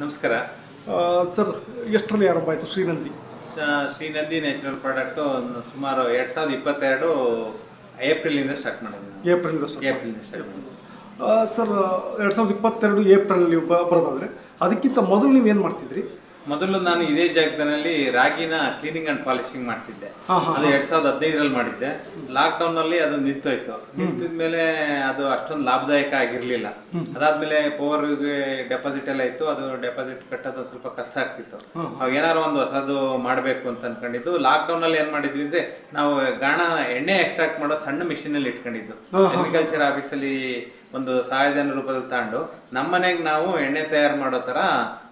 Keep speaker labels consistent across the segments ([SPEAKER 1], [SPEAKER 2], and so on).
[SPEAKER 1] ನಮಸ್ಕಾರ.
[SPEAKER 2] ಸರ್ ಎಷ್ಟರಲ್ಲಿ ಆರಂಭ ಆಯಿತು ಶ್ರೀನಂದಿ
[SPEAKER 1] ಶ್ರೀನಂದಿ ನ್ಯಾಚುರಲ್ ಪ್ರಾಡಕ್ಟು ಸುಮಾರು ಎರಡು ಸಾವಿರದ ಇಪ್ಪತ್ತೆರಡು ಏಪ್ರಿಲಿಂದ ಸ್ಟಾರ್ಟ್ ಮಾಡಿದ್ವಿ ನಾವು.
[SPEAKER 2] ಏಪ್ರಿಲ್ ಅಷ್ಟು
[SPEAKER 1] ಏಪ್ರಿಲಿಂದ ಸ್ಟಾರ್ಟ್ ಮಾಡಿದ್ವಿ.
[SPEAKER 2] ಸರ್ ಎರಡು ಸಾವಿರದ ಇಪ್ಪತ್ತೆರಡು ಏಪ್ರಿಲ್ ಬರೋದಾದರೆ ಬ- ಬರೋದಾದ್ರೆ ಅದಕ್ಕಿಂತ ಮೊದಲು ನೀವು ಏನು ಮಾಡ್ತಿದ್ರಿ?
[SPEAKER 1] ಮೊದಲು ನಾನು ಇದೇ ಜಾಗದಲ್ಲಿ ರಾಗಿನ ಕ್ಲೀನಿಂಗ್ ಅಂಡ್ ಪಾಲಿಶಿಂಗ್ ಮಾಡ್ತಿದ್ದೆ. ಅದು ಎರಡ್ ಸಾವಿರದ ಹದಿನೈದರಲ್ಲಿ ಮಾಡಿದ್ದೆ. ಲಾಕ್ಡೌನ್ನಲ್ಲಿ ಅದು ನಿಂತೋಯ್ತು. ನಿಂತಿದ್ಮೇಲೆ ಅದು ಅಷ್ಟೊಂದು ಲಾಭದಾಯಕ ಆಗಿರ್ಲಿಲ್ಲ. ಅದಾದ್ಮೇಲೆ ಪವರ್ ಡೆಪಾಸಿಟ್ ಎಲ್ಲ ಇತ್ತು. ಅದು ಡೆಪಾಸಿಟ್ ಕಟ್ಟೋದು ಸ್ವಲ್ಪ ಕಷ್ಟ ಆಗ್ತಿತ್ತು. ಅವಾಗ ಏನಾದ್ರು ಒಂದು ಹೊಸದು ಮಾಡಬೇಕು ಅಂತ ಅನ್ಕೊಂಡಿದ್ದು. ಲಾಕ್ಡೌನ್ ಅಲ್ಲಿ ಏನ್ ಮಾಡಿದ್ವಿ ಅಂದ್ರೆ ನಾವು ಗಾಣ ಎಣ್ಣೆ ಎಕ್ಸ್ಟ್ರಾಕ್ಟ್ ಮಾಡೋ ಸಣ್ಣ ಮಿಷಿನ್ ಅಲ್ಲಿ ಇಟ್ಕೊಂಡಿದ್ದು. ಅಗ್ರಿಕಲ್ಚರ್ ಆಫೀಸಲ್ಲಿ ಒಂದು ಸಹಾಯಧನ ರೂಪದಲ್ಲಿ ತಗೊಂಡು ನಮ್ಮ ಮನೆಗೆ ನಾವು ಎಣ್ಣೆ ತಯಾರು ಮಾಡೋ ತರ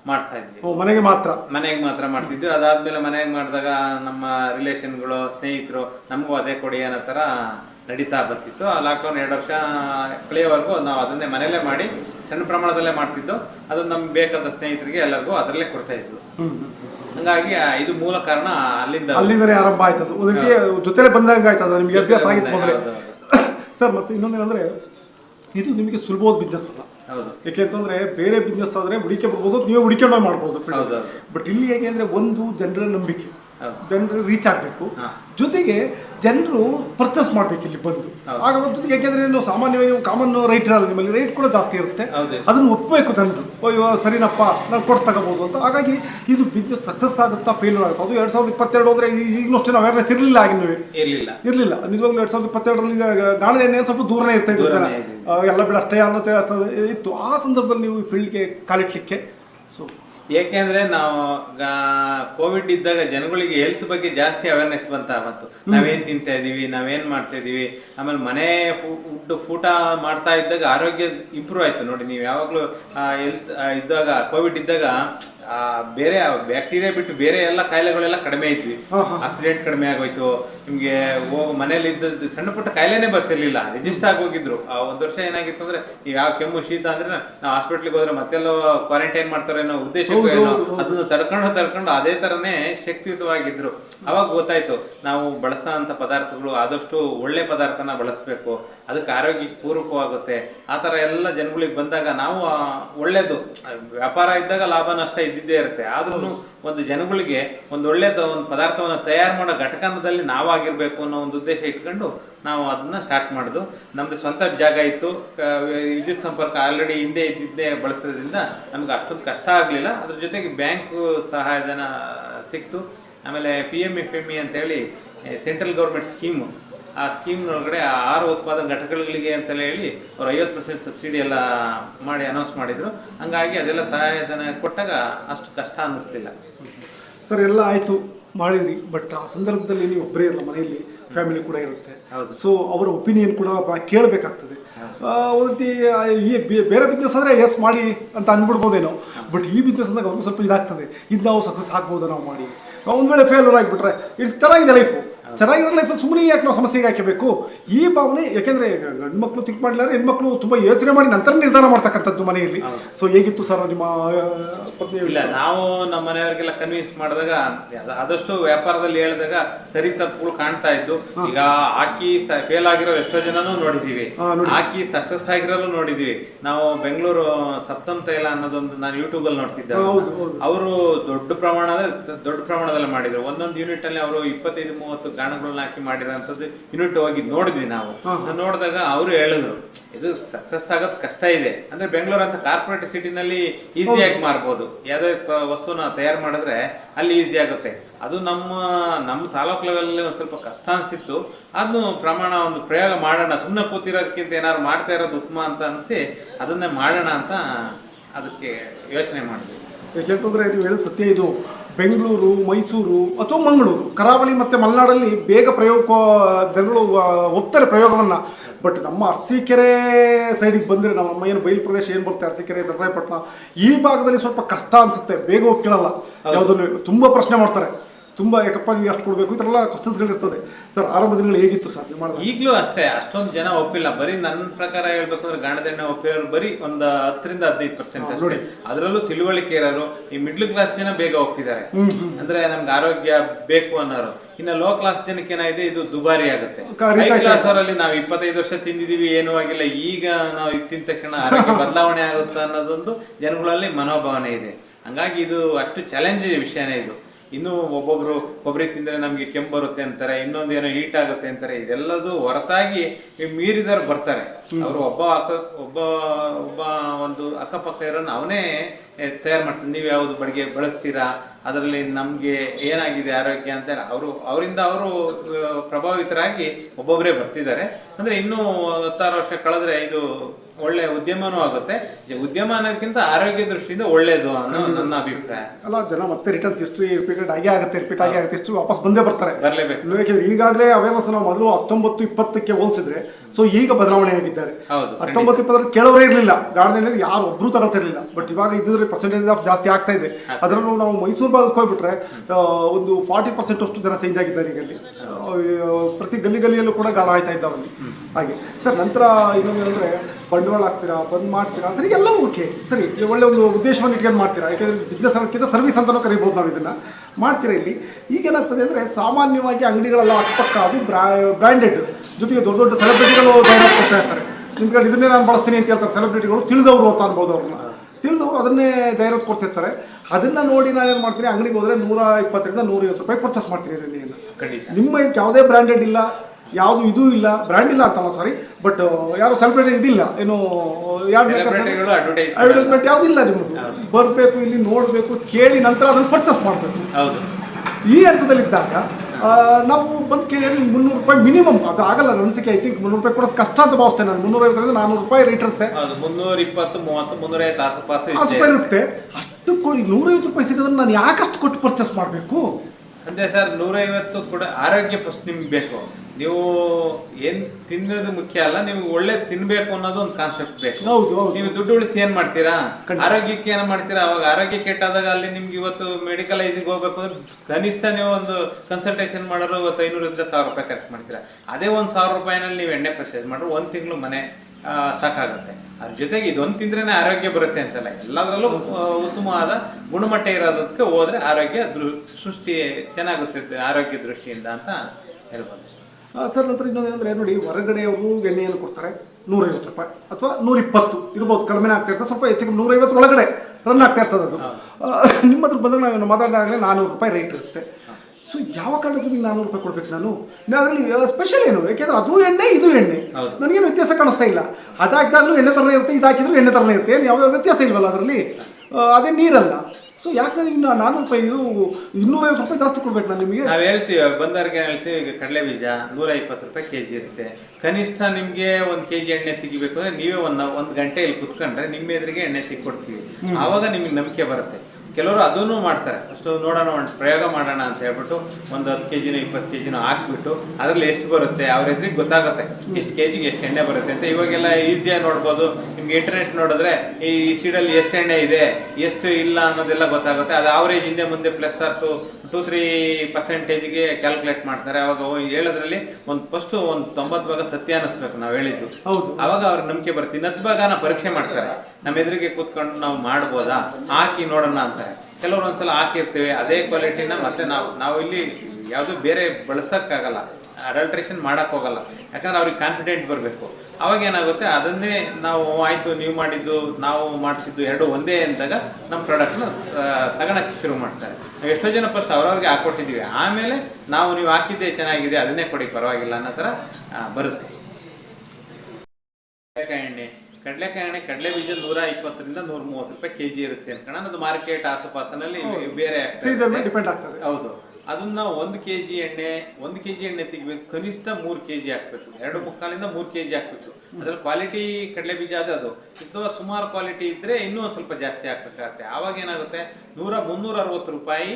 [SPEAKER 1] ಮಾಡ್ತಾ ಇದ್ವಿ.
[SPEAKER 2] ಓ ಮನೆಗೆ ಮಾತ್ರ?
[SPEAKER 1] ಮನೆಗೆ ಮಾತ್ರ ಮಾಡ್ತಿದ್ವಿ. ಅದಾದ್ಮೇಲೆ ಮನೆಗೆ ಮಾಡಿದಾಗ ನಮ್ಮ ರಿಲೇಷನ್ಗಳು ಸ್ನೇಹಿತರು ನಮಗೂ ಅದೇ ಕೊಡಿ ಅನ್ನೋ ತರ ನಡೀತಾ ಬರ್ತಿತ್ತು. ಆ ಲಾಕ್ಡೌನ್ ಎರಡು ವರ್ಷ ಕಳೆಯೋವರೆಗೂ ನಾವು ಅದನ್ನೇ ಮನೆಯಲ್ಲೇ ಮಾಡಿ ಸಣ್ಣ ಪ್ರಮಾಣದಲ್ಲೇ ಮಾಡ್ತಿದ್ದು. ಅದು ನಮ್ಗೆ ಬೇಕಾದ ಸ್ನೇಹಿತರಿಗೆ ಎಲ್ಲರಿಗೂ ಅದರಲ್ಲೇ ಕೊಡ್ತಾ ಇದ್ವು. ಹಂಗಾಗಿ ಆ ಇದು ಮೂಲ ಕಾರಣ ಅಲ್ಲಿಂದ
[SPEAKER 2] ಅಲ್ಲಿಂದಲೇ ಆರಂಭ ಆಯ್ತು ಅದು ಜೊತೆಲೆ ಬಂದಂಗೆ ಆಯ್ತು ಅದು ನಿಮಗೆ ಅಭ್ಯಾಸ ಆಗಿತ್ತು ಮೊದಲೇ.
[SPEAKER 1] ಹೌದು,
[SPEAKER 2] ಸರ್ ಮತ್ತೆ ಇನ್ನೊಂದೇನೆಂದ್ರೆ ಇದು ನಿಮಗೆ ಸುಲಭವಾದ ಬಿಸ್ನೆಸ್ ಅಲ್ಲ.
[SPEAKER 1] ಯಾಕೆಂತಂದ್ರೆ
[SPEAKER 2] ಯಾಕೆ ಅಂತಂದ್ರೆ ಬೇರೆ ಬಿಸ್ನೆಸ್ ಆದ್ರೆ ಹುಡಿಕೆ ಬರ್ಬೋದು ನೀವೇ ಹುಡಿಕೆ ಮಾಡ್ಬೋದು ಬಟ್ ಇಲ್ಲಿ ಹೇಗೆ ಅಂದ್ರೆ ಒಂದು ಜನರ ನಂಬಿಕೆ. ಜನರ ರೀಚ್ ಆಗಬೇಕು. ಜೊತೆಗೆ ಜನರು ಪರ್ಚೇಸ್ ಮಾಡ್ಬೇಕು ಇಲ್ಲಿ ಬಂದು. ಆಗ ಜೊತೆಗೆ ಯಾಕೆಂದ್ರೆ ನೀವು ಸಾಮಾನ್ಯವಾಗಿ ಕಾಮನ್ ರೈಟ್ ಇರಲ್ಲ ನಿಮ್ಮಲ್ಲಿ ರೇಟ್ ಕೂಡ ಜಾಸ್ತಿ ಇರುತ್ತೆ. ಅದನ್ನು ಒಪ್ಪಬೇಕು ಜನರು. ಅಯ್ಯೋ ಸರಿನಪ್ಪ ನಾವು ಕೊಟ್ಟು ತಗೋಬಹುದು ಅಂತ. ಹಾಗಾಗಿ ಇದು ಬಿಸ್ನೆಸ್ ಸಕ್ಸಸ್ ಆಗುತ್ತಾ ಫೇಲ್ ಆಗುತ್ತಾ? ಅದು ಎರಡ್ ಸಾವಿರದ ಇಪ್ಪತ್ತೆರಡು ಅಂದ್ರೆ ಈಗಲೂ ಅಷ್ಟೇ ಅವೇರ್ನೆಸ್ ಇರಲಿಲ್ಲ ಆಗಿ
[SPEAKER 1] ಇರಲಿಲ್ಲ.
[SPEAKER 2] ಇರಲಿಲ್ಲ. ನಿಜವಾಗ್ಲೂ ಎರಡ್ ಸಾವಿರದ ಇಪ್ಪತ್ತೆರಡರಲ್ಲಿ ಗಾಣದ ಎಣ್ಣೆ ಸ್ವಲ್ಪ ದೂರನೇ ಇರ್ತಾ ಇದ್ರು ಜನ. ಎಲ್ಲ ಬಿಡ ಅಷ್ಟೇ ಅನ್ನೋದೇ ಇತ್ತು. ಆ ಸಂದರ್ಭದಲ್ಲಿ ನೀವು ಫೀಲ್ಡ್ಗೆ ಕಾಲಿಟ್ಲಿಕ್ಕೆ ಸೊ
[SPEAKER 1] ಏಕೆಂದ್ರೆ ನಾವು ಕೋವಿಡ್ ಇದ್ದಾಗ ಜನಗಳಿಗೆ ಹೆಲ್ತ್ ಬಗ್ಗೆ ಜಾಸ್ತಿ ಅವೇರ್ನೆಸ್ ಬಂತ ಬಂತು. ನಾವೇನ್ ತಿಂತಾ ಇದೀವಿ, ನಾವೇನ್ ಮಾಡ್ತಾ ಇದೀವಿ. ಆಮೇಲೆ ಮನೆ ಫುಡ್ ಊಟ ಮಾಡ್ತಾ ಇದ್ದಾಗ ಆರೋಗ್ಯ ಇಂಪ್ರೂವ್ ಆಯ್ತು. ನೋಡಿ, ನೀವು ಯಾವಾಗಲೂ ಹೆಲ್ತ್ ಇದ್ದಾಗ, ಕೋವಿಡ್ ಇದ್ದಾಗ ಆ, ಬೇರೆ ಬ್ಯಾಕ್ಟೀರಿಯಾ ಬಿಟ್ಟು ಬೇರೆ ಎಲ್ಲ ಕಾಯಿಲೆಗಳೆಲ್ಲ ಕಡಿಮೆ ಇದ್ವಿ. ಆಕ್ಸಿಡೆಂಟ್ ಕಡಿಮೆ ಆಗೋಯ್ತು. ನಿಮ್ಗೆ ಓ ಮನೇಲಿ ಇದ್ದ ಸಣ್ಣ ಪುಟ್ಟ ಕಾಯಿಲೆನೇ ಬರ್ತಿರ್ಲಿಲ್ಲ. ರಿಜಿಸ್ಟರ್ ಆಗಿ ಹೋಗಿದ್ರು. ಆ ಒಂದ್ ವರ್ಷ ಏನಾಗಿತ್ತು ಅಂದ್ರೆ ಈಗ ಯಾವ ಕೆಮ್ಮು ಶೀತ ಅಂದ್ರೆ ನಾವು ಹಾಸ್ಪಿಟ್ಲಿಗೆ ಹೋದ್ರೆ ಮತ್ತೆಲ್ಲ ಕ್ವಾರಂಟೈನ್ ಮಾಡ್ತಾರೆ ಅನ್ನೋ ಉದ್ದೇಶ ಏನೋ ಅದನ್ನ ತಡ್ಕೊಂಡು ತಡ್ಕೊಂಡು ಅದೇ ತರನೇ ಶಕ್ತಿಯುತವಾಗಿದ್ರು. ಅವಾಗ ಗೊತ್ತಾಯ್ತು ನಾವು ಬಳಸೋ ಅಂತ ಪದಾರ್ಥಗಳು ಆದಷ್ಟು ಒಳ್ಳೆ ಪದಾರ್ಥನ ಬಳಸಬೇಕು. ಅದಕ್ಕೆ ಆರೋಗ್ಯಕ್ಕೆ ಪೂರಕವಾಗುತ್ತೆ. ಆ ಥರ ಎಲ್ಲ ಜನಗಳಿಗೆ ಬಂದಾಗ ನಾವು ಒಳ್ಳೇದು. ವ್ಯಾಪಾರ ಇದ್ದಾಗ ಲಾಭ ನಷ್ಟ ಇದ್ದಿದ್ದೇ ಇರುತ್ತೆ. ಆದ್ರೂ ಒಂದು ಜನಗಳಿಗೆ ಒಂದು ಒಳ್ಳೆಯದ ಒಂದು ಪದಾರ್ಥವನ್ನು ತಯಾರು ಮಾಡೋ ಘಟಕದಲ್ಲಿ ನಾವಾಗಿರ್ಬೇಕು ಅನ್ನೋ ಒಂದು ಉದ್ದೇಶ ಇಟ್ಕೊಂಡು ನಾವು ಅದನ್ನ ಸ್ಟಾರ್ಟ್ ಮಾಡೋದು. ನಮ್ಮದು ಸ್ವಂತ ಜಾಗ ಇತ್ತು. ವಿದ್ಯುತ್ ಸಂಪರ್ಕ ಆಲ್ರೆಡಿ ಹಿಂದೆ ಇದ್ದಿದ್ದೇ ಬಳಸೋದ್ರಿಂದ ನಮ್ಗೆ ಅಷ್ಟೊಂದು ಕಷ್ಟ ಆಗಲಿಲ್ಲ. ಅದ್ರ ಜೊತೆಗೆ ಬ್ಯಾಂಕ್ ಸಹಾಯಧನ ಸಿಕ್ತು. ಆಮೇಲೆ P M F M E ಅಂತೇಳಿ ಸೆಂಟ್ರಲ್ ಗೌರ್ಮೆಂಟ್ ಸ್ಕೀಮು ಆ ಸ್ಕೀಮ್ ಒಳಗಡೆ ಆ ಆರು ಉತ್ಪಾದನ ಘಟಕಗಳಿಗೆ ಅಂತ ಹೇಳಿ ಅವ್ರು ಐವತ್ತು ಪರ್ಸೆಂಟ್ ಸಬ್ಸಿಡಿ ಎಲ್ಲ ಮಾಡಿ ಅನೌನ್ಸ್ ಮಾಡಿದರು. ಹಂಗಾಗಿ ಅದೆಲ್ಲ ಸಹಾಯಧನ ಕೊಟ್ಟಾಗ ಅಷ್ಟು ಕಷ್ಟ ಅನ್ನಿಸ್ಲಿಲ್ಲ.
[SPEAKER 2] ಸರ್ ಎಲ್ಲ ಆಯಿತು ಮಾಡಿದ್ರಿ ಬಟ್ ಆ ಸಂದರ್ಭದಲ್ಲಿ ನೀವು ಒಬ್ಬರೇ ಇರಲ್ಲ ಮನೆಯಲ್ಲಿ ಫ್ಯಾಮಿಲಿ ಕೂಡ ಇರುತ್ತೆ.
[SPEAKER 1] ಹೌದು.
[SPEAKER 2] ಸೊ ಅವರ ಒಪಿನಿಯನ್ ಕೂಡ ಕೇಳಬೇಕಾಗ್ತದೆ. ಒಂದು ರೀತಿ ಈ ಬೇರೆ ಬಿಸ್ನೆಸ್ ಅಂದರೆ ಎಸ್ ಮಾಡಿ ಅಂತ ಅಂದ್ಬಿಡ್ಬೋದೇನೋ ಬಟ್ ಈ ಬಿಸ್ನೆಸ್ ಅಂದಾಗ ಅವ್ರಿಗೆ ಸ್ವಲ್ಪ ಇದಾಗ್ತದೆ. ಇದು ನಾವು ಸಕ್ಸಸ್ ಆಗ್ಬೋದು ನಾವು ಮಾಡಿ. ಒಂದು ವೇಳೆ ಫೇಲ್ಯೂರ್ ಆಗಿಬಿಟ್ರೆ ಇಟ್ಸ್ ಚೆನ್ನಾಗಿದೆ ಲೈಫು ಚೆನ್ನಾಗಿರೋ ಲೈಫ್ ಸುಮ್ಮನೆ ಯಾಕೆ ನಾವು ಸಮಸ್ಯೆಗೆ ಹಾಕಬೇಕು ಈ ಭಾವನೆ ಯಾಕೆಂದ್ರೆ ಗಂಡು ಮಕ್ಕಳು ತಿಂಕ್ ಮಾಡಿಲ್ಲ ಹೆಣ್ಮಕ್ಳು ತುಂಬ ಯೋಚನೆ ಮಾಡಿ ನಂತರ ನಿರ್ಧಾರ ಮಾಡ್ತಕ್ಕಂಥದ್ದು ಮನೆಯಲ್ಲಿ. ಸೊ ಹೇಗಿತ್ತು ಸರ್ ನಿಮ್ಮ ಪತ್ನಿ
[SPEAKER 1] ಇಲ್ಲ ನಾವು ನಮ್ಮ ಮನೆಯವರಿಗೆಲ್ಲ ಕನ್ವಿನ್ಸ್ ಮಾಡಿದಾಗ ಆದಷ್ಟು ವ್ಯಾಪಾರದಲ್ಲಿ ಹೇಳಿದಾಗ ಸರಿ ತಪ್ಪುಗಳು ಕಾಣ್ತಾ ಇದ್ದು ಈಗ ಹಾಕಿ ಫೇಲ್ ಆಗಿರೋ ಎಷ್ಟೋ ಜನನೂ
[SPEAKER 2] ನೋಡಿದ್ದೀವಿ.
[SPEAKER 1] ಹಾಕಿ ಸಕ್ಸಸ್ ಆಗಿರೋ ನೋಡಿದೀವಿ ನಾವು ಬೆಂಗಳೂರು ಸಪ್ತಮ್ ತೈಲ ಅನ್ನೋದೊಂದು ನಾನು ಯೂಟ್ಯೂಬ್ ಅಲ್ಲಿ ನೋಡ್ತಿದ್ದೆ. ಅವರು ದೊಡ್ಡ ಪ್ರಮಾಣದಲ್ಲಿ ದೊಡ್ಡ ಪ್ರಮಾಣದಲ್ಲಿ ಮಾಡಿದ್ರು. ಒಂದೊಂದು ಯೂನಿಟ್ ಅಲ್ಲಿ ಅವರು ಇಪ್ಪತ್ತೈದು ಮೂವತ್ತು ಗಾಣಗಳನ್ನ ಹಾಕಿ ಮಾಡಿರೋಂಥದ್ದು ಯೂನಿಟ್ ಹೋಗಿ ನೋಡಿದ್ವಿ ನಾವು. ನೋಡಿದಾಗ ಅವರು ಹೇಳಿದ್ರು ಇದು ಸಕ್ಸಸ್ ಆಗೋದು ಕಷ್ಟ ಇದೆ. ಅಂದ್ರೆ ಬೆಂಗಳೂರು ಅಂತ ಕಾರ್ಪೊರೇಟ್ ಸಿಟಿನಲ್ಲಿ ಈಸಿಯಾಗಿ ಮಾರ್ಬೋದು. ಯಾವುದೇ ವಸ್ತುನ ತಯಾರು ಮಾಡಿದ್ರೆ ಅಲ್ಲಿ ಈಸಿ ಆಗುತ್ತೆ. ಅದು ನಮ್ಮ ನಮ್ಮ ತಾಲೂಕು ಲೆವೆಲ್ ಒಂದು ಸ್ವಲ್ಪ ಕಷ್ಟ ಅನ್ಸಿತ್ತು. ಅದನ್ನು ಪ್ರಮಾಣ ಒಂದು ಪ್ರಯೋಗ ಮಾಡೋಣ ಸುಮ್ಮನೆ ಕೂತಿರೋದಕ್ಕಿಂತ ಏನಾದ್ರು ಮಾಡ್ತಾ ಇರೋದು ಉತ್ತಮ ಅಂತ ಅನಿಸಿ ಅದನ್ನೇ ಮಾಡೋಣ ಅಂತ ಅದಕ್ಕೆ ಯೋಚನೆ ಮಾಡಿದ್ವಿ.
[SPEAKER 2] ಯಾಕೆಂತಂದ್ರೆ ನೀವು ಹೇಳಿದ ಸತ್ಯ ಇದು. ಬೆಂಗಳೂರು ಮೈಸೂರು ಅಥವಾ ಮಂಗಳೂರು ಕರಾವಳಿ ಮತ್ತು ಮಲೆನಾಡಲ್ಲಿ ಬೇಗ ಪ್ರಯೋಗ ಜನಗಳು ಒಪ್ತಾರೆ ಪ್ರಯೋಗವನ್ನು. ಬಟ್ ನಮ್ಮ ಅರಸೀಕೆರೆ ಸೈಡಿಗೆ ಬಂದರೆ ನಮ್ಮ ಏನು ಬಯಲು ಪ್ರದೇಶ ಏನು ಬರುತ್ತೆ ಅರಸೀಕೆರೆ ಚಂದ್ರಾಯಪಟ್ಟಣ ಈ ಭಾಗದಲ್ಲಿ ಸ್ವಲ್ಪ ಕಷ್ಟ ಅನಿಸುತ್ತೆ. ಬೇಗ ಒಪ್ಕೊಳ್ಳಲ್ಲ ಯಾವುದನ್ನು ತುಂಬ ಪ್ರಶ್ನೆ ಮಾಡ್ತಾರೆ. ತುಂಬ ಯಾಕಪ್ಪ ನೀವು ಅಷ್ಟು ಕೊಡಬೇಕು. ಈ ಥರ ಎಲ್ಲ ಕ್ವಶನ್ಸ್ಗಳು ಇರ್ತದೆ ಸರ್ ಆರಂಭ ದಿನಗಳು ಹೇಗಿತ್ತು ಸರ್ ನೀವು
[SPEAKER 1] ಈಗಲೂ ಅಷ್ಟೇ ಅಷ್ಟೊಂದು ಜನ ಒಪ್ಪಿಲ್ಲ. ಬರೀ ನನ್ನ ಪ್ರಕಾರ ಹೇಳ್ಬೇಕಂದ್ರೆ ಗಾಣದೆಣ್ಣೆ ಒಪ್ಪಿರೋರು ಬರೀ ಒಂದು ಹತ್ತರಿಂದ ಹದಿನೈದು ಪರ್ಸೆಂಟ್ ಅಷ್ಟೇ. ಅದರಲ್ಲೂ ತಿಳುವಳಿಕೆ ಇರೋರು ಈ ಮಿಡ್ಲ್ ಕ್ಲಾಸ್ ಜನ ಬೇಗ ಒಪ್ಪಿದ್ದಾರೆ. ಅಂದ್ರೆ ನಮ್ಗೆ ಆರೋಗ್ಯ ಬೇಕು ಅನ್ನೋರು. ಇನ್ನು ಲೋ ಕ್ಲಾಸ್ ಜನಕ್ಕೆ ಏನಾಗಿದೆ ಇದು ದುಬಾರಿ ಆಗುತ್ತೆ. ಹೈ ಕ್ಲಾಸ್ ಅವರಲ್ಲಿ ನಾವು ಇಪ್ಪತ್ತೈದು ವರ್ಷ ತಿಂದಿದೀವಿ ಏನೂ ಆಗಿಲ್ಲ. ಈಗ ನಾವು ಇತ್ತಿನ ತಿಂದ ತಕ್ಷಣ ಆರೋಗ್ಯ ಬದಲಾವಣೆ ಆಗುತ್ತೆ ಅನ್ನೋದೊಂದು ಜನಗಳಲ್ಲಿ ಮನೋಭಾವನೆ ಇದೆ. ಹಂಗಾಗಿ ಇದು ಅಷ್ಟು ಚಾಲೆಂಜ್ ವಿಷಯನೇ ಇದು. ಇನ್ನು ಒಬ್ಬೊಬ್ರು ಕೊಬ್ಬರಿ ತಿಂದ್ರೆ ನಮಗೆ ಕೆಂಪು ಬರುತ್ತೆ ಅಂತಾರೆ ಇನ್ನೊಂದು ಏನೋ ಹೀಟ್ ಆಗುತ್ತೆ ಅಂತಾರೆ ಇದೆಲ್ಲದು ಹೊರತಾಗಿ ಮೀರಿದವ್ರು ಬರ್ತಾರೆ. ಅವರು ಒಬ್ಬ ಅಕ್ಕ ಒಬ್ಬ ಒಬ್ಬ ಒಂದು ಅಕ್ಕಪಕ್ಕ ಇರೋನು ಅವನೇ ತಯಾರು ಮಾಡ್ತಾನೆ ನೀವು ಯಾವುದು ಬಡಿಗೆ ಬಳಸ್ತೀರಾ? ಅದರಲ್ಲಿ ನಮಗೆ ಏನಾಗಿದೆ ಆರೋಗ್ಯ ಅಂತ ಅವರು ಅವರಿಂದ ಅವರು ಪ್ರಭಾವಿತರಾಗಿ ಒಬ್ಬೊಬ್ಬರೇ ಬರ್ತಿದ್ದಾರೆ. ಅಂದ್ರೆ ಇನ್ನೂ ಹತ್ತಾರು ವರ್ಷ ಕಳೆದ್ರೆ ಇದು ಒಳ್ಳೆ ಉದ್ಯಮನೂ ಆಗುತ್ತೆ. ಉದ್ಯಮ ಅನ್ನೋದಕ್ಕಿಂತ ಆರೋಗ್ಯ ದೃಷ್ಟಿಯಿಂದ ಒಳ್ಳೇದು ಅನ್ನೋ ನನ್ನ ಅಭಿಪ್ರಾಯ.
[SPEAKER 2] ಅಲ್ಲ ಜನ ಮತ್ತೆ ರಿಟರ್ನ್ಸ್ ಎಷ್ಟು ರಿಪೀಟೆಡ್ ಆಗಿ ಆಗುತ್ತೆ ರಿಪೀಟ್ ಆಗೇ ಆಗುತ್ತೆ ಎಷ್ಟು ವಾಪಸ್ ಬಂದೇ ಬರ್ತಾರೆ.
[SPEAKER 1] ಬರಲೇಬೇಕು.
[SPEAKER 2] ಯಾಕೆಂದ್ರೆ ಈಗಾಗಲೇ ಅವೇರ್ನೆಸ್ ನಾವು ಮೊದಲು ಹತ್ತೊಂಬತ್ತು ಇಪ್ಪತ್ತಕ್ಕೆ ಹೋಲಿಸಿದ್ರೆ ಸೊ ಈಗ ಬದಲಾವಣೆ ಆಗಿದ್ದಾರೆ. ಹತ್ತೊಂಬತ್ತು ಇಪ್ಪತ್ತರಲ್ಲಿ ಕೇಳೋರೇ ಇರಲಿಲ್ಲ. ಗಾರ್ಡನ್ ಯಾರು ಒಬ್ರು ತಗೊಳ್ತಾ ಬಟ್ ಇವಾಗ ಇದ್ರೆ ಪರ್ಸೆಂಟೇಜ್ ಆಫ್ ಜಾಸ್ತಿ ಆಗ್ತಾ ಇದೆ. ಅದರಲ್ಲೂ ನಾವು ಮೈಸೂರು ಹೋಗ್ಬಿಟ್ರೆ ಒಂದು ಫಾರ್ಟಿ ಪರ್ಸೆಂಟ್ ಅಷ್ಟು ಜನ ಚೇಂಜ್ ಆಗಿದ್ದಾರೆ ಈಗ ಅಲ್ಲಿ. ಪ್ರತಿ ಗಲ್ಲಿ ಗಲ್ಲಿಯಲ್ಲೂ ಕೂಡ ಗಾಢ ಆಯ್ತಾ ಇದ್ದಾವಲ್ಲಿ ಹಾಗೆ. ಸರ್, ನಂತರ ಇನ್ನೊಂದು ಅಂದರೆ ಬಂಡವಾಳ ಹಾಕ್ತೀರಾ, ಬಂದ್ ಮಾಡ್ತೀರಾ? ಸರಿ ಎಲ್ಲ ಓಕೆ ಸರಿ ಒಳ್ಳೆ ಒಂದು ಉದ್ದೇಶವನ್ನು ಇಟ್ಕೊಂಡು ಮಾಡ್ತೀರಾ? ಯಾಕೆಂದರೆ ಬಿಸ್ನೆಸ್ ಅನ್ನೋಕ್ಕಿಂತ ಸರ್ವಿಸ್ ಅಂತಲೂ ಕರಿಬೋದು ನಾವು ಇದನ್ನು. ಮಾಡ್ತೀರಾ ಇಲ್ಲಿ? ಈಗೇನಾಗ್ತದೆ ಅಂದರೆ, ಸಾಮಾನ್ಯವಾಗಿ ಅಂಗಡಿಗಳೆಲ್ಲ ಅಕ್ಕಪಕ್ಕ ಅದು ಬ್ರಾ ಬ್ರ್ಯಾಂಡೆಡ್ ಜೊತೆಗೆ ದೊಡ್ಡ ದೊಡ್ಡ ಸೆಲೆಬ್ರಿಟಿಗಳು ಜಾಹೀರಾತು ಕೊಡ್ತಾ ಇರ್ತಾರೆ. ನಿಂತ್ಕೊಂಡು ಇದನ್ನೇ ನಾನು ಬಳಸ್ತೀನಿ ಅಂತ ಹೇಳ್ತಾರೆ ಸೆಲೆಬ್ರಿಟಿಗಳು ತಿಳಿದವರು ಅಂತ ಅನ್ಬೋದು ಅವ್ರನ್ನ. ತಿಳಿದವರು ಅದನ್ನೇ ಜಾಹೀರಾತು ಕೊಡ್ತಿರ್ತಾರೆ ಅದನ್ನು ನೋಡಿ ನಾನು ಏನು ಮಾಡ್ತೀನಿ ಅಂಗಡಿಗೆ ಹೋದರೆ ನೂರ ಇಪ್ಪತ್ತರಿಂದ ನೂರೈವತ್ತು ರೂಪಾಯಿ ಪರ್ಚೇಸ್ ಮಾಡ್ತೀನಿ ಇದರಲ್ಲಿ
[SPEAKER 1] ಖಂಡಿತ.
[SPEAKER 2] ನಿಮ್ಮ ಇದಕ್ಕೆ ಯಾವುದೇ ಬ್ರ್ಯಾಂಡೆಡ್ ಇಲ್ಲ ಯಾವುದು ಇದು ಇಲ್ಲ ಬ್ರ್ಯಾಂಡ್ ಇಲ್ಲ ಅಂತಲ್ಲ ಸಾರಿ ಬಟ್ ಯಾರು ಸೆಲೆಬ್ರಿಟಿ ಇದಿಲ್ಲ ಏನು ಯಾರು ಅಡ್ವರ್ಟೈಸ್ಮೆಂಟ್ ಯಾವುದಿಲ್ಲ ನಿಮ್ಮದು. ಬರಬೇಕು ಇಲ್ಲಿ ನೋಡಬೇಕು ಕೇಳಿ ನಂತರ ಅದನ್ನು ಪರ್ಚೇಸ್ ಮಾಡಬೇಕು.
[SPEAKER 1] ಹೌದು.
[SPEAKER 2] ಈ ಹಂತದಲ್ಲಿದ್ದಾಗ ನಾವು ಬಂದು ಕೇಳಿ ಮುನ್ನೂರು ರೂಪಾಯಿ ಮಿನಿಮಮ್. ಅದು ಆಗಲ್ಲ ನನ್ನ ಅನಿಸಿಕೆ ಐ ತಿಂಕ್ ಮುನ್ನೂರು ರೂಪಾಯಿ ಕೊಡೋದು ಕಷ್ಟ ಅಂತ ಭಾವಿಸ್ತೇನೆ ನಾನು. ಮುನ್ನೂರೈವತ್ತರಿಂದ ನಾನ್ನೂರು ರೂಪಾಯಿ ರೇಟ್ ಇರುತ್ತೆ.
[SPEAKER 1] ಅದು ಮುನ್ನೂರ ಇಪ್ಪತ್ತು ಮೂವತ್ತು ಮುನ್ನೂರೈವತ್ತು ಆಸುಪಾಸು
[SPEAKER 2] ರೂಪಾಯಿ ಇರುತ್ತೆ. ಅಷ್ಟು ಕೊಡಿ ನೂರೈವತ್ತು ರೂಪಾಯಿ ಸಿಗೋದನ್ನ ನಾನು ಯಾಕಷ್ಟು ಅಷ್ಟು ಕೊಟ್ಟು ಪರ್ಚೇಸ್ ಮಾಡಬೇಕು?
[SPEAKER 1] ಅಂದ್ರೆ ಸರ್ ನೂರೈವತ್ತು ಕೂಡ ಆರೋಗ್ಯ ಫಸ್ಟ್ ನಿಮ್ಗೆ ಬೇಕು. ನೀವು ಏನ್ ತಿನ್ನೋದು ಮುಖ್ಯ ಅಲ್ಲ ನೀವು ಒಳ್ಳೆ ತಿನ್ಬೇಕು ಅನ್ನೋದು ಒಂದು ಕಾನ್ಸೆಪ್ಟ್ ಬೇಕು.
[SPEAKER 2] ಹೌದು ಹೌದು.
[SPEAKER 1] ನೀವು ದುಡ್ಡು ಉಳಿಸಿ ಏನ್ ಮಾಡ್ತೀರಾ? ಆರೋಗ್ಯಕ್ಕೆ ಏನ್ ಮಾಡ್ತೀರಾ? ಅವಾಗ ಆರೋಗ್ಯ ಕೆಟ್ಟಾದಾಗ ಅಲ್ಲಿ ನಿಮ್ಗೆ ಇವತ್ತು ಮೆಡಿಕಲೈಸಿಗೆ ಹೋಗ್ಬೇಕು ಅಂದ್ರೆ ಕನಿಷ್ಠ ನೀವು ಒಂದು ಕನ್ಸಲ್ಟೇಷನ್ ಮಾಡಲು ಇವತ್ತು ಐನೂರಿಂದ ಸಾವಿರ ರೂಪಾಯಿ ಖರ್ಚು ಮಾಡ್ತೀರಾ? ಅದೇ ಒಂದು ಸಾವಿರ ರೂಪಾಯಿನಲ್ಲಿ ನೀವು ಎಣ್ಣೆ ಪರ್ಚೇಸ್ ಮಾಡ್ರೆ ಒಂದು ತಿಂಗಳು ಮನೆ ಸಾಕಾಗುತ್ತೆ. ಅದ್ರ ಜೊತೆಗೆ ಇದೊಂದು ತಿಂದ್ರೇನೆ ಆರೋಗ್ಯ ಬರುತ್ತೆ ಅಂತಲ್ಲ. ಎಲ್ಲದರಲ್ಲೂ ಉತ್ತಮವಾದ ಗುಣಮಟ್ಟ ಇರೋದಕ್ಕೆ ಹೋದ್ರೆ ಆರೋಗ್ಯ ದೃ ಸೃಷ್ಟಿ ಚೆನ್ನಾಗುತ್ತೆ ಆರೋಗ್ಯ ದೃಷ್ಟಿಯಿಂದ ಅಂತ ಹೇಳ್ಬೋದು.
[SPEAKER 2] ಸರ್ ನಂತರ ಇನ್ನೊಂದೇನೆಂದರೆ ನೋಡಿ ಹೊರಗಡೆ ಅವರು ಎಣ್ಣೆಯನ್ನು ಕೊಡ್ತಾರೆ ನೂರೈವತ್ತು ರೂಪಾಯಿ ಅಥವಾ ನೂರಿಪ್ಪತ್ತು ಇರ್ಬೋದು ಕಡಿಮೆ ಆಗ್ತಾ ಇರ್ತದೆ ಸ್ವಲ್ಪ ಹೆಚ್ಚಿಗೆ ನೂರೈವತ್ತು ಒಳಗಡೆ ರನ್ ಆಗ್ತಾ ಇರ್ತದೆ ಅದು. ನಿಮ್ಮ ಹತ್ರ ಬಂದಾಗ ನಾವು ಮಾತಾಡಿದಾಗಲೇ ನಾನ್ನೂರು ರೂಪಾಯಿ ರೇಟ್ ಇರುತ್ತೆ. ಸೊ ಯಾವ ಕಾರಣಕ್ಕೂ ನೀವು ನಾನ್ನೂರು ರೂಪಾಯಿ ಕೊಡ್ಬೇಕು ನಾನು? ಅದರಲ್ಲಿ ಸ್ಪೆಷಲ್ ಏನು? ಯಾಕೆಂದ್ರೆ ಅದು ಎಣ್ಣೆ ಇದು ಎಣ್ಣೆ. ನನಗೇನು ವ್ಯತ್ಯಾಸ ಕಾಣಿಸ್ತಾ ಇಲ್ಲ. ಅದಾಕಿದಾಗಲೂ ಎಣ್ಣೆ ಥರನೇ ಇರುತ್ತೆ ಇದಾಕಿದ್ರು ಎಣ್ಣೆ ಥರನೇ ಇರುತ್ತೆ. ಏನು ಯಾವ ವ್ಯತ್ಯಾಸ ಇಲ್ವಲ್ಲ ಅದರಲ್ಲಿ? ಅದೇ ನೀರಲ್ಲ. ಸೊ ಯಾಕೆ ನನಗೆ ನಾನ್ನೂರು ರೂಪಾಯಿ ಇದು ಇನ್ನೂರೈವತ್ತು ರೂಪಾಯಿ ಜಾಸ್ತಿ ಕೊಡ್ಬೇಕು ನಾನು ನಿಮಗೆ?
[SPEAKER 1] ನಾವು ಹೇಳ್ತೀವಿ ಬಂದವರಿಗೆ ಹೇಳ್ತೀವಿ ಈಗ ಕಡಲೆ ಬೀಜ ನೂರ ಇಪ್ಪತ್ತು ರೂಪಾಯಿ ಕೆಜಿ ಇರುತ್ತೆ. ಕನಿಷ್ಠ ನಿಮಗೆ ಒಂದು ಕೆ ಕೆಜಿ ಎಣ್ಣೆ ತೆಗಿಬೇಕು ಅಂದ್ರೆ ನೀವೇ ಒಂದು ಒಂದು ಗಂಟೆ ಇಲ್ಲಿ ಕುತ್ಕೊಂಡ್ರೆ ನಿಮ್ಮ ಎದುರಿಗೆ ಎಣ್ಣೆ ತೆಗಿ ಕೊಡ್ತೀವಿ. ಆವಾಗ ನಿಮಗೆ ನಂಬಿಕೆ ಬರುತ್ತೆ. ಕೆಲವರು ಅದನ್ನು ಮಾಡ್ತಾರೆ. ಅಷ್ಟು ನೋಡೋಣ ಒಂದು ಪ್ರಯೋಗ ಮಾಡೋಣ ಅಂತ ಹೇಳ್ಬಿಟ್ಟು ಒಂದು ಹತ್ತು ಕೆ ಜಿನೂ ಇಪ್ಪತ್ತು ಕೆ ಜಿನೋ ಹಾಕ್ಬಿಟ್ಟು ಅದರಲ್ಲಿ ಎಷ್ಟು ಬರುತ್ತೆ ಅವ್ರ ಎದುರಿಗೆ ಗೊತ್ತಾಗುತ್ತೆ. ಎಷ್ಟು ಕೆ ಜಿಗೆ ಎಷ್ಟು ಎಣ್ಣೆ ಬರುತ್ತೆ ಅಂತ ಇವಾಗೆಲ್ಲ ಈಸಿಯಾಗಿ ನೋಡ್ಬೋದು. ನಿಮ್ಗೆ ಇಂಟರ್ನೆಟ್ ನೋಡಿದ್ರೆ ಈ ಸೀಡಲ್ಲಿ ಎಷ್ಟು ಎಣ್ಣೆ ಇದೆ ಎಷ್ಟು ಇಲ್ಲ ಅನ್ನೋದೆಲ್ಲ ಗೊತ್ತಾಗುತ್ತೆ. ಅದು ಆವ್ರೇಜ್ ಹಿಂದೆ ಮುಂದೆ plus or two to three ಪರ್ಸೆಂಟೇಜ್ಗೆ calculate ಮಾಡ್ತಾರೆ. ಅವಾಗ ಅವು ಹೇಳೋದ್ರಲ್ಲಿ ಒಂದು ಫಸ್ಟು ಒಂದು ತೊಂಬತ್ತು ಭಾಗ ಸತ್ಯ ಅನ್ನಿಸ್ಬೇಕು ನಾವು ಹೇಳಿದ್ದು.
[SPEAKER 2] ಹೌದು.
[SPEAKER 1] ಅವಾಗ ಅವ್ರ ನಂಬಿಕೆ ಬರುತ್ತೆ. ಇನ್ನತ್ತು ಭಾಗನ ಪರೀಕ್ಷೆ ಮಾಡ್ತಾರೆ. ನಮ್ಮ ಎದುರಿಗೆ ಕೂತ್ಕೊಂಡು ನಾವು ಮಾಡ್ಬೋದಾ? ಹಾಕಿ ನೋಡೋಣ ಅಂತಾರೆ ಕೆಲವರು ಒಂದ್ಸಲ ಹಾಕಿರ್ತೀವಿ, ಅದೇ ಕ್ವಾಲಿಟಿನ ಮತ್ತೆ ನಾವು ನಾವು ಇಲ್ಲಿ ಯಾವುದು ಬೇರೆ ಬಳಸೋಕ್ಕಾಗಲ್ಲ. ಅಡಲ್ಟ್ರೇಷನ್ ಮಾಡಕ್ ಹೋಗಲ್ಲ. ಯಾಕಂದ್ರೆ ಅವ್ರಿಗೆ ಕಾನ್ಫಿಡೆಂಟ್ ಬರಬೇಕು. ಅವಾಗ ಏನಾಗುತ್ತೆ, ಅದನ್ನೇ ನಾವು, ಆಯ್ತು, ನೀವು ಮಾಡಿದ್ದು, ನಾವು ಮಾಡಿಸಿದ್ದು ಎರಡು ಒಂದೇ ಅಂದಾಗ ನಮ್ಮ ಪ್ರಾಡಕ್ಟ್ನ ತಗೊಳಕ್ಕೆ ಶುರು ಮಾಡ್ತಾರೆ. ನಾವು ಎಷ್ಟೋ ಜನ ಫಸ್ಟ್ ಅವ್ರವ್ರಿಗೆ ಹಾಕೊಟ್ಟಿದ್ದೀವಿ. ಆಮೇಲೆ ನಾವು, ನೀವು ಹಾಕಿದ್ದೆ ಚೆನ್ನಾಗಿದೆ, ಅದನ್ನೇ ಕೊಡಿ, ಪರವಾಗಿಲ್ಲ ಅನ್ನೋ ಥರ ಬರುತ್ತೆ. ಕಡಲೆಕಾಯಿ ಕಡಲೆ ಬೀಜ ನೂರ ಇಪ್ಪತ್ತರಿಂದ ನೂರ ಮೂವತ್ತು ರೂಪಾಯಿ ಕೆ ಜಿ ಇರುತ್ತೆ ಅನ್ಕೋಣ. ಅದು ಮಾರ್ಕೆಟ್ ಆಸುಪಾಸಿನಲ್ಲಿ ಬೇರೆ
[SPEAKER 2] ಸೀಸನ್. ಡಿಪೆಂಡ್ ಆಗ್ತದೆ.
[SPEAKER 1] ಹೌದು. ಅದನ್ನ ಒಂದು ಕೆ ಜಿ ಎಣ್ಣೆ ಒಂದು ಕೆ ಜಿ ಎಣ್ಣೆ ತೆಗಿಬೇಕು. ಕನಿಷ್ಠ ಮೂರು ಕೆ ಜಿ ಹಾಕ್ಬೇಕು. ಎರಡು ಮುಕ್ಕಾಲಿಂದ ಮೂರು ಕೆ ಜಿ ಹಾಕ್ಬೇಕು ಅದ್ರಲ್ಲಿ ಕ್ವಾಲಿಟಿ ಕಡಲೆ ಬೀಜ ಅದೇ ಅದು. ಅಥವಾ ಸುಮಾರು ಕ್ವಾಲಿಟಿ ಇದ್ರೆ ಇನ್ನೂ ಒಂದ್ ಸ್ವಲ್ಪ ಜಾಸ್ತಿ ಹಾಕ್ಬೇಕಾಗತ್ತೆ. ಆವಾಗ ಏನಾಗುತ್ತೆ? ನೂರ ಮುನ್ನೂರ ಅರವತ್ತು ರೂಪಾಯಿ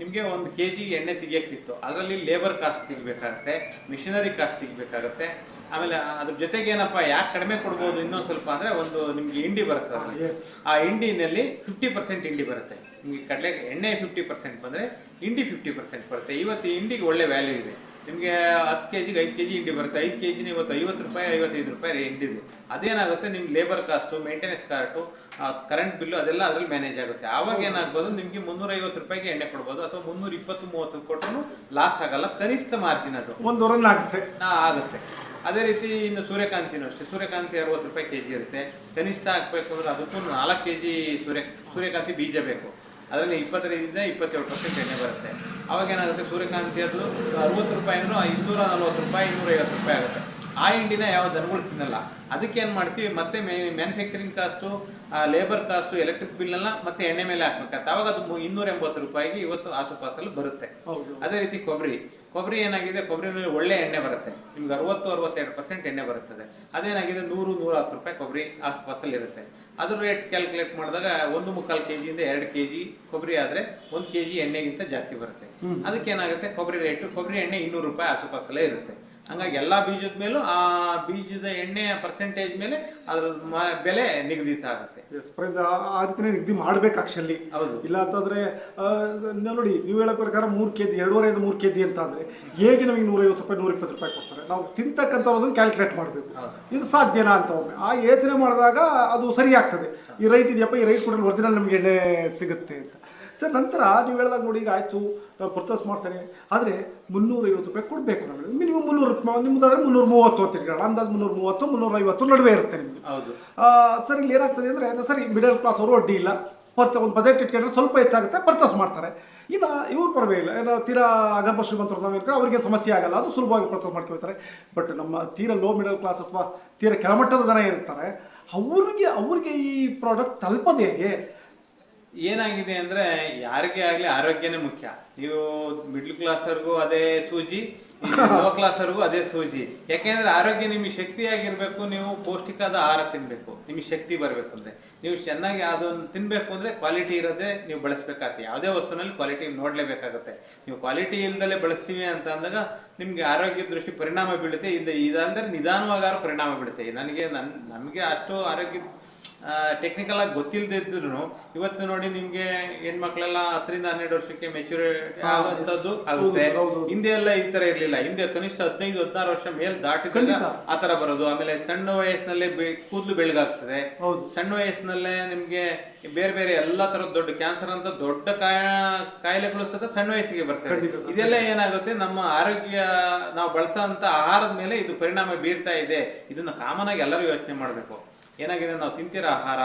[SPEAKER 1] ನಿಮಗೆ ಒಂದು ಕೆ ಜಿ ಎಣ್ಣೆ ತೆಗಿಯೋಕ್ಕಿತ್ತು. ಅದರಲ್ಲಿ ಲೇಬರ್ ಕಾಸ್ಟ್ ತೆಗಿಬೇಕಾಗತ್ತೆ ಮಿಷಿನರಿ ಕಾಸ್ಟ್ ತೆಗಿಬೇಕಾಗತ್ತೆ ಆಮೇಲೆ ಅದ್ರ ಜೊತೆಗೆ ಏನಪ್ಪ ಯಾಕೆ ಕಡಿಮೆ ಕೊಡ್ಬೋದು ಇನ್ನೊಂದು ಸ್ವಲ್ಪ ಅಂದ್ರೆ ಒಂದು ನಿಮ್ಗೆ ಹಿಂಡಿ ಬರುತ್ತೆ ಅದ್ರಲ್ಲಿ. ಆ ಹಿಂಡಿನಲ್ಲಿ ಫಿಫ್ಟಿ ಪರ್ಸೆಂಟ್ ಹಿಂಡಿ ಬರುತ್ತೆ. ನಿಮಗೆ ಕಡಲೆ ಎಣ್ಣೆ ಫಿಫ್ಟಿ ಪರ್ಸೆಂಟ್ ಬಂದರೆ ಹಿಂಡಿ ಫಿಫ್ಟಿ ಪರ್ಸೆಂಟ್ ಬರುತ್ತೆ. ಇವತ್ತು ಇಂಡಿಗೆ ಹಿಂಡಿಗೆ ಒಳ್ಳೆ ವ್ಯಾಲ್ಯೂ ಇದೆ. ನಿಮಗೆ ಹತ್ತು ಕೆ ಜಿಗೆ ಐದು ಕೆ ಜಿ ಹಿಂಡಿ ಬರುತ್ತೆ. ಐದು ಕೆ ಜಿನ ಇವತ್ತು ಐವತ್ತು ರೂಪಾಯಿ ಐವತ್ತೈದು ರೂಪಾಯಿ ಹಿಂಡಿದೆ ಅದೇನಾಗುತ್ತೆ ನಿಮ್ಗೆ labour cost maintenance cost current bill ಅದೆಲ್ಲ ಅದ್ರಲ್ಲಿ ಮ್ಯಾನೇಜ್ ಆಗುತ್ತೆ. ಆವಾಗ ಏನಾಗ್ಬೋದು ನಿಮಗೆ ಮುನ್ನೂರೈವತ್ತು ರೂಪಾಯಿಗೆ ಎಣ್ಣೆ ಕೊಡ್ಬೋದು ಅಥವಾ ಮುನ್ನೂರ ಇಪ್ಪತ್ತು ಮೂವತ್ತು ಕೊಟ್ಟರು ಲಾಸ್ ಆಗಲ್ಲ. ಕನಿಷ್ಠ ಮಾರ್ಜಿನ್ ಅದು.
[SPEAKER 2] ಒಂದು ಆಗುತ್ತೆ.
[SPEAKER 1] ನಾ ಆಗುತ್ತೆ. ಅದೇ ರೀತಿ ಇನ್ನು ಸೂರ್ಯಕಾಂತಿನೂ ಅಷ್ಟೇ. ಸೂರ್ಯಕಾಂತಿ ಅರವತ್ತು ರೂಪಾಯಿ ಕೆ ಜಿ ಇರುತ್ತೆ. ಕನಿಷ್ಠ ಹಾಕ್ಬೇಕು ಅಂದ್ರೆ ಅದಕ್ಕೂ ನಾಲ್ಕು ಕೆ ಜಿ ಸೂರ್ಯ, ಸೂರ್ಯಕಾಂತಿ ಬೀಜ ಬೇಕು. ಅದರಲ್ಲಿ ಇಪ್ಪತ್ತೈದರಿಂದ ಇಪ್ಪತ್ತೇಳು ಪರ್ಸೆಂಟ್ ಎಣ್ಣೆ ಬರುತ್ತೆ. ಅವಾಗ ಏನಾಗುತ್ತೆ? ಸೂರ್ಯಕಾಂತಿ ಅದು ಅರವತ್ತು ರೂಪಾಯಿ ಅಂದರೂ ಇನ್ನೂರ ನಲ್ವತ್ತು ರೂಪಾಯಿ, ಇನ್ನೂರೈವತ್ತು ರೂಪಾಯಿ ಆಗುತ್ತೆ. ಆ ಹಿಂಡಿನ ಯಾವ ದನಗಳು ತಿನ್ನಲ್ಲ. ಅದಕ್ಕೆ ಏನು ಮಾಡ್ತೀವಿ? ಮತ್ತೆ manufacturing cost labour cost electric ಬಿಲ್ನೆಲ್ಲ ಮತ್ತೆ ಎಣ್ಣೆ ಮೇಲೆ ಹಾಕ್ಬೇಕಾಗುತ್ತೆ. ಅವಾಗ ಅದು ಇನ್ನೂರ ಎಂಬತ್ತು ರೂಪಾಯಿಗೆ ಇವತ್ತು ಆಸುಪಾಸಲ್ಲಿ ಬರುತ್ತೆ. ಅದೇ ರೀತಿ ಕೊಬ್ಬರಿ. ಕೊಬ್ಬರಿ ಏನಾಗಿದೆ? ಕೊಬ್ಬರಿ ಮೇಲೆ ಒಳ್ಳೆ ಎಣ್ಣೆ ಬರುತ್ತೆ. ನಿಮ್ಗೆ ಅರವತ್ತು ಅರವತ್ತೆರಡು ಪರ್ಸೆಂಟ್ ಎಣ್ಣೆ ಬರುತ್ತದೆ. ಅದೇನಾಗಿದೆ? ನೂರು ನೂರ ಹತ್ತು ರೂಪಾಯಿ ಕೊಬ್ಬರಿ ಆಸುಪಾಸಲ್ಲಿ ಇರುತ್ತೆ. ಅದ್ರ ರೇಟ್ ಕ್ಯಾಲ್ಕುಲೇಟ್ ಮಾಡಿದಾಗ ಒಂದು ಮುಕ್ಕಾಲು ಕೆ ಜಿಯಿಂದ ಎರಡು ಕೆ ಜಿ ಕೊಬ್ಬರಿ ಆದರೆ ಒಂದು ಕೆ ಜಿ ಎಣ್ಣೆಗಿಂತ ಜಾಸ್ತಿ ಬರುತ್ತೆ. ಅದಕ್ಕೆ ಏನಾಗುತ್ತೆ ಕೊಬ್ಬರಿ ರೇಟು ಕೊಬ್ಬರಿ ಎಣ್ಣೆ ಇನ್ನೂರು ರೂಪಾಯಿ ಆಸುಪಾಸಲ್ಲೇ ಇರುತ್ತೆ. ಹಂಗಾಗಿ ಎಲ್ಲ ಬೀಜದ ಮೇಲೂ ಆ ಬೀಜದ ಎಣ್ಣೆಯ ಪರ್ಸೆಂಟೇಜ್ ಮೇಲೆ ಅದ್ರ ಬೆಲೆ ನಿಗದಿತ ಆಗುತ್ತೆ.
[SPEAKER 2] ಎಸ್ ಪ್ರೈಸ್ ಆ ರೀತಿ ನಿಗದಿ ಮಾಡ್ಬೇಕು ಆಕ್ಚುಲಿ
[SPEAKER 1] ಹೌದು.
[SPEAKER 2] ಇಲ್ಲ ಅಂತಂದ್ರೆ ನೋಡಿ ನೀವು ಹೇಳೋ ಪ್ರಕಾರ ಮೂರು ಕೆ ಜಿ ಎರಡೂವರೆಯಿಂದ ಮೂರು ಕೆ ಜಿ ಅಂತ ಅಂದ್ರೆ ಹೇಗೆ ನಮಗೆ ನೂರೈವತ್ತು ರೂಪಾಯಿ ನೂರ ಇಪ್ಪತ್ತು ರೂಪಾಯಿ ಕೊಡ್ತಾರೆ? ನಾವು ತಿಂತಕ್ಕಂಥವ್ರದನ್ನು ಕ್ಯಾಲ್ಕುಲೇಟ್ ಮಾಡಬೇಕು. ಇದು ಸಾಧ್ಯನಾ ಅಂತ ಒಮ್ಮೆ. ಆ ಯೋಚನೆ ಮಾಡಿದಾಗ ಅದು ಸರಿ ಆಗ್ತದೆ. ಈ ರೈಟ್ ಇದೆಯಪ್ಪ ಈ ರೈಟ್ ಕೊಡಲು ಒರಿಜಿನಲ್ ನಮಗೆ ಎಣ್ಣೆ ಸಿಗುತ್ತೆ ಅಂತ. ಸರ್ ನಂತರ ನೀವು ಹೇಳಿದಾಗ ನೋಡಿ ಈಗ ಆಯಿತು ನಾವು ಪರ್ಚೇಸ್ ಮಾಡ್ತೇನೆ. ಆದರೆ ಮುನ್ನೂರೈವತ್ತು ರೂಪಾಯಿ ಕೊಡಬೇಕು ನಮಗೆ. ಮಿನಿಮಮ್ ಮುನ್ನೂರು ರೂಪಾಯಿ ನಿಮ್ಮದಾದ್ರೆ ಮುನ್ನೂರ ಮೂವತ್ತು ಅಂತ ಇಟ್ಕೊಳ್ಳೋಣ. ಅಂದಾಜು ಮುನ್ನೂರ ಮೂವತ್ತು ಮುನ್ನೂರ ಐವತ್ತು ನಡುವೆ ಇರುತ್ತೆ ನಿಮ್ಮದು ಸರ್ ಇಲ್ಲಿ ಏನಾಗ್ತದೆ ಅಂದರೆ ಸರಿ ಮಿಡಲ್ ಕ್ಲಾಸ್ ಅವರು ಅಡ್ಡಿ ಇಲ್ಲ. ಪರ್ಚ ಒಂದು ಬಜೆಟ್ ಇಟ್ಕೊಂಡ್ರೆ ಸ್ವಲ್ಪ ಹೆಚ್ಚಾಗುತ್ತೆ ಪರ್ಚೇಸ್ ಮಾಡ್ತಾರೆ. ಇನ್ನು ಇವ್ರು ಪರವಾಗಿಲ್ಲ. ಏನೋ ತೀರಾ ಅಗರ್ಭ ಶ್ರೀಮಂತರು ನಾವು ಇರ್ತಾರೆ ಅವ್ರಿಗೆ ಸಮಸ್ಯೆ ಆಗಲ್ಲ. ಅದು ಸುಲಭವಾಗಿ ಪರ್ಚೇಸ್ ಮಾಡ್ಕೊಳ್ತಾರೆ. ಬಟ್ ನಮ್ಮ ತೀರಾ ಲೋ ಮಿಡಲ್ ಕ್ಲಾಸ್ ಅಥವಾ ತೀರಾ ಕೆಳಮಟ್ಟದ ಜನ ಇರ್ತಾರೆ ಅವ್ರಿಗೆ ಅವ್ರಿಗೆ ಈ ಪ್ರಾಡಕ್ಟ್ ತಲುಪೋದು ಹೇಗೆ
[SPEAKER 1] ಏನಾಗಿದೆ ಅಂದ್ರೆ ಯಾರಿಗೆ ಆಗಲಿ ಆರೋಗ್ಯನೇ ಮುಖ್ಯ. ನೀವು ಮಿಡ್ಲ್ ಕ್ಲಾಸರ್ಗೂ ಅದೇ ಸೂಜಿ ಲೋ ಕ್ಲಾಸರ್ಗೂ ಅದೇ ಸೂಜಿ. ಯಾಕೆಂದ್ರೆ ಆರೋಗ್ಯ ನಿಮಗೆ ಶಕ್ತಿಯಾಗಿರಬೇಕು, ನೀವು ಪೌಷ್ಟಿಕಾದ ಆಹಾರ ತಿನ್ನಬೇಕು ನಿಮಗೆ ಶಕ್ತಿ ಬರಬೇಕು ಅಂದ್ರೆ. ನೀವು ಚೆನ್ನಾಗಿ ಅದೊಂದು ತಿನ್ನಬೇಕು ಅಂದ್ರೆ ಕ್ವಾಲಿಟಿ ಇರೋದೇ ನೀವು ಬಳಸಬೇಕಾಗುತ್ತೆ. ಯಾವುದೇ ವಸ್ತುನಲ್ಲಿ ಕ್ವಾಲಿಟಿ ನೋಡಲೇಬೇಕಾಗುತ್ತೆ. ನೀವು ಕ್ವಾಲಿಟಿ ಇಲ್ದಲೇ ಬಳಸ್ತೀವಿ ಅಂತ ಅಂದಾಗ ನಿಮಗೆ ಆರೋಗ್ಯ ದೃಷ್ಟಿ ಪರಿಣಾಮ ಬೀಳುತ್ತೆ. ಇದು ಇದಂದ್ರೆ ನಿಧಾನವಾಗಾರು ಪರಿಣಾಮ ಬೀಳುತ್ತೆ. ನನಗೆ ನನ್ನ ನಮಗೆ ಅಷ್ಟು ಆರೋಗ್ಯ ಟೆಕ್ನಿಕಲ್ ಆಗಿ ಗೊತ್ತಿಲ್ಲದೆ ಇದ್ರು ಇವತ್ತು ನೋಡಿ ನಿಮ್ಗೆ ಹೆಣ್ಮಕ್ಳೆಲ್ಲ ಹತ್ತರಿಂದ ಹನ್ನೆರಡು ವರ್ಷಕ್ಕೆ ಮೆಚುರಿಟಿ ಆಗುವಂತದ್ದು ಆಗುತ್ತೆ.
[SPEAKER 2] ಹೌದು,
[SPEAKER 1] ಎಲ್ಲ ಈ ತರ ಇರ್ಲಿಲ್ಲ. ಹಿಂದೆ ಕನಿಷ್ಠ ಹದಿನೈದು ಹದಿನಾರು ವರ್ಷ ಮೇಲ್ ದಾಟಿದ್ರೆ
[SPEAKER 2] ಆತರ
[SPEAKER 1] ಆ ತರ ಬರೋದು. ಆಮೇಲೆ ಸಣ್ಣ ವಯಸ್ಸಿನಲ್ಲೇ ಕೂದಲು ಬೆಳಗಾಗ್ತದೆ. ಸಣ್ಣ ವಯಸ್ಸಿನಲ್ಲೇ ನಿಮ್ಗೆ ಬೇರೆ ಬೇರೆ ಎಲ್ಲಾ ತರದ ದೊಡ್ಡ ಕ್ಯಾನ್ಸರ್ ಅಂತ ದೊಡ್ಡ ಕಾಯ- ಕಾಯಿಲೆಗಳು ಸಹ ಸಣ್ಣ ವಯಸ್ಸಿಗೆ ಬರ್ತದೆ ಇದೆಲ್ಲ ಏನಾಗುತ್ತೆ? ನಮ್ಮ ಆರೋಗ್ಯ ನಾವು ಬಳಸೋ ಆಹಾರದ ಮೇಲೆ ಇದು ಪರಿಣಾಮ ಬೀರ್ತಾ ಇದೆ. ಇದನ್ನ ಕಾಮನ್ ಆಗಿ ಎಲ್ಲರೂ ಯೋಚನೆ ಮಾಡಬೇಕು. ಏನಾಗಿದೆ? ನಾವು ತಿಂತಿರೋ ಆಹಾರ?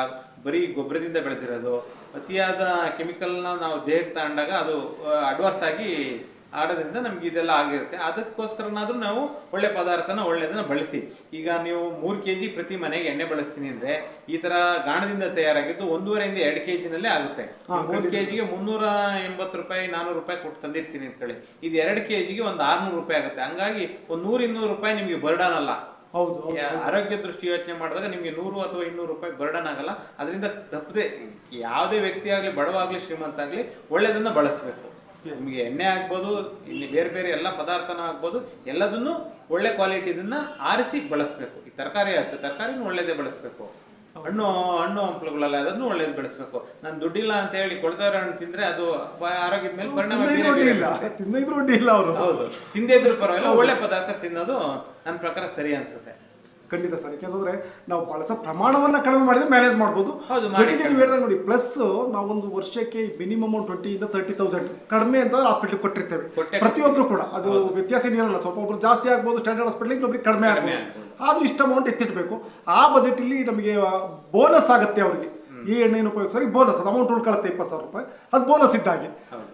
[SPEAKER 1] ಬರೀ ಗೊಬ್ಬರದಿಂದ ಬೆಳೆದಿರೋದು. ಅತಿಯಾದ ಕೆಮಿಕಲ್ನ ನಾವು ದೇಹಕ್ಕೆ ತಗೊಂಡಾಗ ಅದು ಅಡ್ವಾನ್ಸ್ ಆಗಿ ಆಡೋದ್ರಿಂದ ನಮ್ಗೆ ಇದೆಲ್ಲ ಆಗಿರುತ್ತೆ. ಅದಕ್ಕೋಸ್ಕರನಾದ್ರೂ ನಾವು ಒಳ್ಳೆ ಪದಾರ್ಥನ ಒಳ್ಳೆಯದನ್ನು ಬಳಸಿ. ಈಗ ನೀವು ಮೂರು ಕೆ ಜಿ ಪ್ರತಿ ಮನೆಗೆ ಎಣ್ಣೆ ಬಳಸ್ತೀನಿ ಅಂದ್ರೆ ಈ ಥರ ಗಾಣದಿಂದ ತಯಾರಾಗಿದ್ದು ಒಂದೂವರೆಯಿಂದ ಎರಡು ಕೆ ಜಿನಲ್ಲೇ ಆಗುತ್ತೆ ಮೂರು ಕೆ ಜಿಗೆ ಮುನ್ನೂರ ಎಂಬತ್ತು ರೂಪಾಯಿ ನಾನೂರು ರೂಪಾಯಿ ಕೊಟ್ಟು ತಂದಿರ್ತೀನಿ ಅಂದ್ಕೊಳ್ಳಿ ಇದು ಎರಡು ಕೆ ಜಿಗೆ ಒಂದು ಆರ್ನೂರು ರೂಪಾಯಿ ಆಗುತ್ತೆ. ಹಂಗಾಗಿ ಒಂದು ನೂರು ಇನ್ನೂರು ರೂಪಾಯಿ ನಿಮಗೆ ಬರ್ಡನ್ ಅಲ್ಲ.
[SPEAKER 2] ಹೌದು
[SPEAKER 1] ಆರೋಗ್ಯ ದೃಷ್ಟಿ ಯೋಚನೆ ಮಾಡಿದಾಗ ನಿಮಗೆ ನೂರು ಅಥವಾ ಇನ್ನೂರು ರೂಪಾಯಿ ಬರ್ಡನ್ ಆಗಲ್ಲ. ಅದರಿಂದ ತಪ್ಪದೆ ಯಾವುದೇ ವ್ಯಕ್ತಿ ಆಗಲಿ ಬಡವಾಗಲಿ ಶ್ರೀಮಂತ ಆಗಲಿ ಒಳ್ಳೆಯದನ್ನು ಬಳಸಬೇಕು. ನಿಮಗೆ ಎಣ್ಣೆ ಆಗ್ಬೋದು ಇಲ್ಲಿ ಬೇರೆ ಬೇರೆ ಎಲ್ಲ ಪದಾರ್ಥನೂ ಆಗ್ಬೋದು ಎಲ್ಲದನ್ನು ಒಳ್ಳೆ ಕ್ವಾಲಿಟಿದನ್ನ ಆರಿಸಿ ಬಳಸಬೇಕು. ಈ ತರಕಾರಿ ಆಯಿತು ತರಕಾರಿನೂ ಒಳ್ಳೆಯದೇ ಬಳಸಬೇಕು. ಹಣ್ಣು ಹಣ್ಣು ಹಂಪಲುಗಳಲ್ಲ ಅದನ್ನು ಒಳ್ಳೇದು ಬೆಳೆಸ್ಬೇಕು. ನಾನು ದುಡ್ಡಿಲ್ಲ ಅಂತ ಹೇಳಿ ಕೊಳ್ತಾರ ಹಣ್ಣು ತಿಂದ್ರೆ ಅದು ಆರೋಗ್ಯದ ಮೇಲೆ ಪರಿಣಾಮ
[SPEAKER 2] ತಿಂದಿದ್ರು
[SPEAKER 1] ಹೌದು. ತಿಂದೇ ಇದ್ರು ಪರವಾಗಿಲ್ಲ ಒಳ್ಳೆ ಪದಾರ್ಥ ತಿನ್ನೋದು ನನ್ನ ಪ್ರಕಾರ ಸರಿ ಅನ್ಸುತ್ತೆ.
[SPEAKER 2] ಖಂಡಿತ ಸರ್. ಯಾಕೆಂದ್ರೆ ನಾವು ಬಳಸೋ ಪ್ರಮಾಣವನ್ನ ಕಡಿಮೆ ಮಾಡಿದ್ರೆ ಮ್ಯಾನೇಜ್ ಮಾಡ್ಬೋದು.
[SPEAKER 1] ಹೌದು, ಮಾಡಿ
[SPEAKER 2] ಜೊತೆಗೆ ನೀವು ಹೇಳಿದಾಗ ನೋಡಿ ಪ್ಲಸ್ ನಾವೊಂದು ವರ್ಷಕ್ಕೆ ಮಿನಿಮಮ್ ಟ್ವೆಂಟಿ ಇಂದ ತರ್ಟಿ ತೌಸಂಡ್ ಕಡಿಮೆ ಅಂತ ಹಾಸ್ಪಿಟಲ್ ಕೊಟ್ಟಿರ್ತೇವೆ.
[SPEAKER 1] ಪ್ರತಿಯೊಬ್ಬರು
[SPEAKER 2] ಪ್ರತಿಯೊಬ್ರು ಕೂಡ. ಅದು ವ್ಯತ್ಯಾಸ ಏನಿರಲ್ಲ ಸ್ವಲ್ಪ ಒಬ್ರು ಜಾಸ್ತಿ ಆಗ್ಬೋದು ಸ್ಟ್ಯಾಂಡರ್ಡ್ ಹಾಸ್ಪಿಟಲ್ ಕಡಿಮೆ
[SPEAKER 1] ಕಡಿಮೆ
[SPEAKER 2] ಆಗ್ಬೋದು. ಆದ್ರೂ ಇಷ್ಟ ಅಮೌಂಟ್ ಎತ್ತಿಡ್ಬೇಕು. ಆ ಬಜೆಟ್ ಇಲ್ಲಿ ನಮಗೆ ಬೋನಸ್ ಆಗುತ್ತೆ ಅವರಿಗೆ. ಈ ಎಣ್ಣೆಯನ್ನು ಉಪಯೋಗಿಸೋರಿಗೆ ಬೋನಸ್ ಅದು ಅಮೌಂಟ್ ಉಳ್ಕೊಳ್ಳುತ್ತೆ ಇಪ್ಪತ್ತು ಸಾವಿರ ರೂಪಾಯಿ. ಅದು ಬೋನಸ್ ಇದ್ದಾಗೆ.